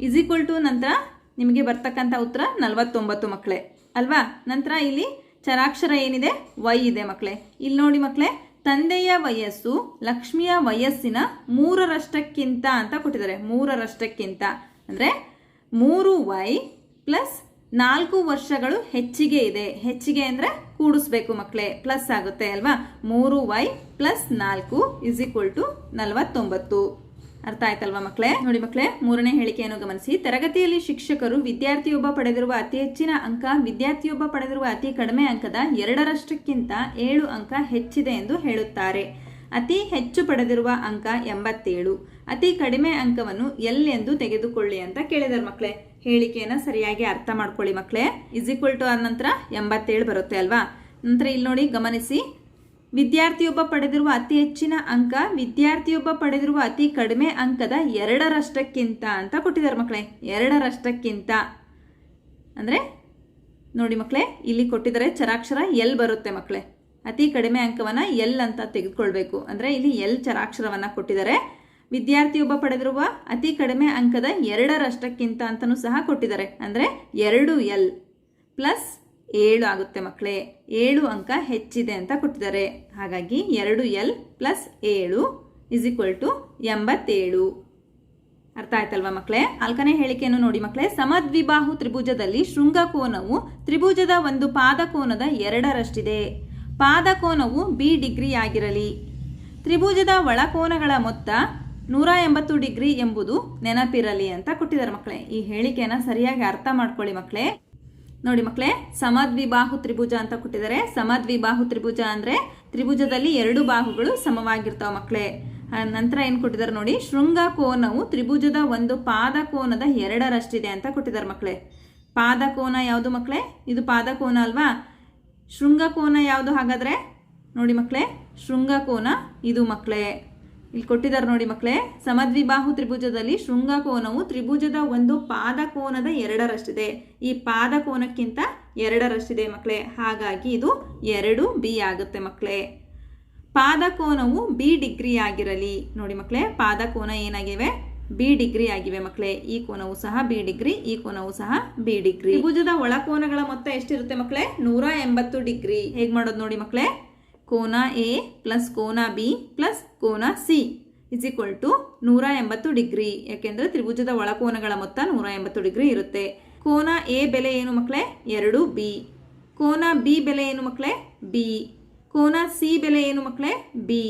B: ಇಸ್ ಈಕ್ವಲ್ ಟು ನಂತರ ನಿಮಗೆ ಬರ್ತಕ್ಕಂಥ ಉತ್ತರ ನಲವತ್ತೊಂಬತ್ತು ಮಕ್ಕಳೇ ಅಲ್ವಾ? ನಂತರ ಇಲ್ಲಿ ಚರಾಕ್ಷರ ಏನಿದೆ? ವೈ ಇದೆ ಮಕ್ಕಳೇ ಇಲ್ಲಿ ನೋಡಿ ಮಕ್ಕಳೇ ತಂದೆಯ ವಯಸ್ಸು ಲಕ್ಷ್ಮಿಯ ವಯಸ್ಸಿನ ಮೂರರಷ್ಟಕ್ಕಿಂತ ಅಂತ ಕೊಟ್ಟಿದ್ದಾರೆ. ಮೂರರಷ್ಟಕ್ಕಿಂತ. ಅಂದರೆ ಮೂರು ವೈ ಪ್ಲಸ್ ನಾಲ್ಕು ವರ್ಷಗಳು ಹೆಚ್ಚಿಗೆ ಇದೆ. ಹೆಚ್ಚಿಗೆ ಅಂದರೆ ಕೂಡಿಸ್ಬೇಕು ಮಕ್ಕಳೇ ಪ್ಲಸ್ ಆಗುತ್ತೆ ಅಲ್ವಾ? ಮೂರು ವೈ ಪ್ಲಸ್ ನಾಲ್ಕು ಇಸ್ ಈಕ್ವಲ್ ಟು ನಲವತ್ತೊಂಬತ್ತು. ಅರ್ಥ ಆಯ್ತಲ್ವಾ ಮಕ್ಕಳೇ ನೋಡಿ ಮಕ್ಕಳೇ ಮೂರನೇ ಹೇಳಿಕೆಯನ್ನು ಗಮನಿಸಿ. ತರಗತಿಯಲ್ಲಿ ಶಿಕ್ಷಕರು ವಿದ್ಯಾರ್ಥಿಯೊಬ್ಬ ಪಡೆದಿರುವ ಅತಿ ಹೆಚ್ಚಿನ ಅಂಕ, ವಿದ್ಯಾರ್ಥಿಯೊಬ್ಬ ಪಡೆದಿರುವ ಅತಿ ಕಡಿಮೆ ಅಂಕದ ಎರಡರಷ್ಟಕ್ಕಿಂತ ಏಳು ಅಂಕ ಹೆಚ್ಚಿದೆ ಎಂದು ಹೇಳುತ್ತಾರೆ. ಅತಿ ಹೆಚ್ಚು ಪಡೆದಿರುವ ಅಂಕ ಎಂಬತ್ತೇಳು. ಅತಿ ಕಡಿಮೆ ಅಂಕವನ್ನು ಎಲ್ ಎಂದು ತೆಗೆದುಕೊಳ್ಳಿ ಅಂತ ಕೇಳಿದಾರೆ ಮಕ್ಕಳೇ ಹೇಳಿಕೆಯನ್ನು ಸರಿಯಾಗಿ ಅರ್ಥ ಮಾಡ್ಕೊಳ್ಳಿ ಮಕ್ಕಳೇ ಇಸ್ ಟು ಆದ ನಂತರ ಎಂಬತ್ತೇಳು ಬರುತ್ತೆ ಅಲ್ವಾ? ನಂತರ ಇಲ್ಲಿ ನೋಡಿ ಗಮನಿಸಿ. ವಿದ್ಯಾರ್ಥಿಯೊಬ್ಬ ಪಡೆದಿರುವ ಅತಿ ಹೆಚ್ಚಿನ ಅಂಕ ವಿದ್ಯಾರ್ಥಿಯೊಬ್ಬ ಪಡೆದಿರುವ ಅತಿ ಕಡಿಮೆ ಅಂಕದ ಎರಡರಷ್ಟಕ್ಕಿಂತ ಅಂತ ಕೊಟ್ಟಿದ್ದಾರೆ ಮಕ್ಕಳೇ ಎರಡರಷ್ಟಕ್ಕಿಂತ. ಅಂದರೆ ನೋಡಿ ಮಕ್ಕಳೇ ಇಲ್ಲಿ ಕೊಟ್ಟಿದ್ದಾರೆ ಚರಾಕ್ಷರ ಎಲ್ ಬರುತ್ತೆ ಮಕ್ಕಳೇ ಅತಿ ಕಡಿಮೆ ಅಂಕವನ್ನು ಎಲ್ ಅಂತ ತೆಗೆದುಕೊಳ್ಬೇಕು. ಅಂದರೆ ಇಲ್ಲಿ ಎಲ್ ಚರಾಕ್ಷರವನ್ನು ಕೊಟ್ಟಿದ್ದಾರೆ ವಿದ್ಯಾರ್ಥಿಯೊಬ್ಬ ಪಡೆದಿರುವ ಅತಿ ಕಡಿಮೆ ಅಂಕದ ಎರಡರಷ್ಟಕ್ಕಿಂತ ಅಂತಲೂ ಸಹ ಕೊಟ್ಟಿದ್ದಾರೆ. ಅಂದರೆ ಎರಡು ಎಲ್ ಪ್ಲಸ್ ಏಳು ಆಗುತ್ತೆ ಮಕ್ಕಳೇ ಏಳು ಅಂಕ ಹೆಚ್ಚಿದೆ ಅಂತ ಕೊಟ್ಟಿದ್ದಾರೆ. ಹಾಗಾಗಿ ಎರಡು ಎಲ್ ಪ್ಲಸ್ ಏಳು ಇಸ್ ಈಕ್ವಲ್ ಟು ಎಂಬತ್ತೇಳು. ಅರ್ಥ ಆಯ್ತಲ್ವಾ ಮಕ್ಕಳೇ ನಾಲ್ಕನೇ ಹೇಳಿಕೆಯನ್ನು ನೋಡಿ ಮಕ್ಕಳೇ ಸಮದ್ವಿಬಾಹು ತ್ರಿಭುಜದಲ್ಲಿ ಶೃಂಗಕೋನವು ತ್ರಿಭುಜದ ಒಂದು ಪಾದಕೋನದ ಎರಡರಷ್ಟಿದೆ. ಪಾದಕೋನವು ಬಿ ಡಿಗ್ರಿ ಆಗಿರಲಿ. ತ್ರಿಭುಜದ ಒಳಕೋನಗಳ ಮೊತ್ತ ನೂರ ಎಂಬತ್ತು ಡಿಗ್ರಿ ಎಂಬುದು ನೆನಪಿರಲಿ ಅಂತ ಕೊಟ್ಟಿದ್ದಾರೆ ಮಕ್ಕಳೇ. ಈ ಹೇಳಿಕೆಯನ್ನು ಸರಿಯಾಗಿ ಅರ್ಥ ಮಾಡ್ಕೊಳ್ಳಿ ಮಕ್ಕಳೇ. ನೋಡಿ ಮಕ್ಕಳೇ, ಸಮದ್ವಿಬಾಹು ತ್ರಿಭುಜ ಅಂತ ಕೊಟ್ಟಿದ್ದಾರೆ. ಸಮದ್ವಿಬಾಹು ತ್ರಿಭುಜ ಅಂದರೆ ತ್ರಿಭುಜದಲ್ಲಿ ಎರಡು ಬಾಹುಗಳು ಸಮವಾಗಿರ್ತಾವ ಮಕ್ಕಳೇ. ನಂತರ ಏನು ಕೊಟ್ಟಿದ್ದಾರೆ ನೋಡಿ, ಶೃಂಗ ಕೋನವು ತ್ರಿಭುಜದ ಒಂದು ಪಾದಕೋನದ ಎರಡರಷ್ಟಿದೆ ಅಂತ ಕೊಟ್ಟಿದ್ದಾರೆ ಮಕ್ಕಳೇ. ಪಾದಕೋನ ಯಾವುದು ಮಕ್ಕಳೇ? ಇದು ಪಾದಕೋನ ಅಲ್ವಾ? ಶೃಂಗಕೋನ ಯಾವುದು ಹಾಗಾದರೆ? ನೋಡಿ ಮಕ್ಕಳೇ, ಶೃಂಗ ಕೋನ ಇದು ಮಕ್ಕಳೇ. ಇಲ್ಲಿ ಕೊಟ್ಟಿದ್ದಾರೆ ನೋಡಿ ಮಕ್ಕಳೇ. ಸಮದ್ವಿಬಾಹು ತ್ರಿಭುಜದಲ್ಲಿ ಶೃಂಗ ಕೋನವು ತ್ರಿಭುಜದ ಒಂದು ಪಾದಕೋನದ ಎರಡರಷ್ಟಿದೆ. ಈ ಪಾದಕೋನಕ್ಕಿಂತ ಎರಡರಷ್ಟಿದೆ ಮಕ್ಕಳೇ. ಹಾಗಾಗಿ ಇದು ಎರಡು ಬಿ ಆಗುತ್ತೆ ಮಕ್ಕಳೇ. ಪಾದಕೋನವು ಬಿ ಡಿಗ್ರಿ ಆಗಿರಲಿ. ನೋಡಿ ಮಕ್ಕಳೇ, ಪಾದಕೋನ ಏನಾಗಿವೆ? ಬಿ ಡಿಗ್ರಿ ಆಗಿವೆ ಮಕ್ಕಳೇ. ಈ ಕೋನವು ಸಹ ಬಿ ಡಿಗ್ರಿ ಈ ಕೋನವು ಸಹ ಬಿ ಡಿಗ್ರಿ ತ್ರಿಭುಜದ ಒಳಕೋನಗಳ ಮೊತ್ತ ಎಷ್ಟಿರುತ್ತೆ ಮಕ್ಕಳೇ? ನೂರ ಎಂಬತ್ತು ಡಿಗ್ರಿ ಹೇಗೆ ಮಾಡೋದು ನೋಡಿ ಮಕ್ಕಳೇ? ಕೋನ ಎ ಪ್ಲಸ್ ಕೋನ ಬಿ ಪ್ಲಸ್ ಕೋನ ಸಿ ಇಸ್ ಈಕ್ವಲ್ ಟು ನೂರ ಎಂಬತ್ತು ಡಿಗ್ರಿ. ಯಾಕೆಂದರೆ ತ್ರಿಭುಜದ ಒಳಕೋನಗಳ ಮೊತ್ತ ನೂರ ಎಂಬತ್ತು ಡಿಗ್ರಿ ಇರುತ್ತೆ. ಕೋನ ಎ ಬೆಲೆ ಏನು ಮಕ್ಕಳೇ ಎರಡು ಬಿ ಕೋನ ಬಿ ಬೆಲೆ ಏನು ಮಕ್ಕಳೇ ಬಿ ಕೋನ ಸಿ ಬೆಲೆ ಏನು ಮಕ್ಕಳೇ ಬಿ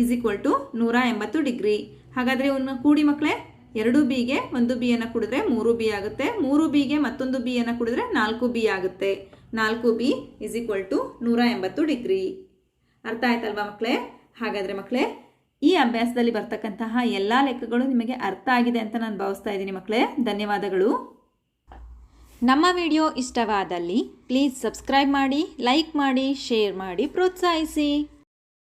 B: ಇಸ್ ಈಕ್ವಲ್ ಟು ನೂರ ಎಂಬತ್ತು ಡಿಗ್ರಿ. ಹಾಗಾದರೆ ಇವನ್ನ ಕೂಡಿ ಮಕ್ಕಳೇ ಎರಡು ಬಿಗೆ ಒಂದು ಬಿಯನ್ನು ಕೂಡಿದ್ರೆ ಮೂರು ಬಿ ಆಗುತ್ತೆ. ಮೂರು ಬಿಗೆ ಮತ್ತೊಂದು ಬಿಯನ್ನು ಕೂಡಿದ್ರೆ ನಾಲ್ಕು ಬಿ ಆಗುತ್ತೆ. ನಾಲ್ಕು ಬಿ ಇಸ್ ಈಕ್ವಲ್ ಟು ನೂರ ಎಂಬತ್ತು ಡಿಗ್ರಿ. ಅರ್ಥ ಆಯ್ತಲ್ವಾ ಮಕ್ಕಳೇ ಹಾಗಾದರೆ ಮಕ್ಕಳೇ ಈ ಅಭ್ಯಾಸದಲ್ಲಿ ಬರ್ತಕ್ಕಂತಹ ಎಲ್ಲ ಲೆಕ್ಕಗಳು ನಿಮಗೆ ಅರ್ಥ ಆಗಿದೆ ಅಂತ ನಾನು ಭಾವಿಸ್ತಾ ಇದ್ದೀನಿ ಮಕ್ಕಳೇ ಧನ್ಯವಾದಗಳು.
C: ನಮ್ಮ ವಿಡಿಯೋ ಇಷ್ಟವಾದಲ್ಲಿ ಪ್ಲೀಸ್ ಸಬ್ಸ್ಕ್ರೈಬ್ ಮಾಡಿ, ಲೈಕ್ ಮಾಡಿ, ಶೇರ್ ಮಾಡಿ, ಪ್ರೋತ್ಸಾಹಿಸಿ.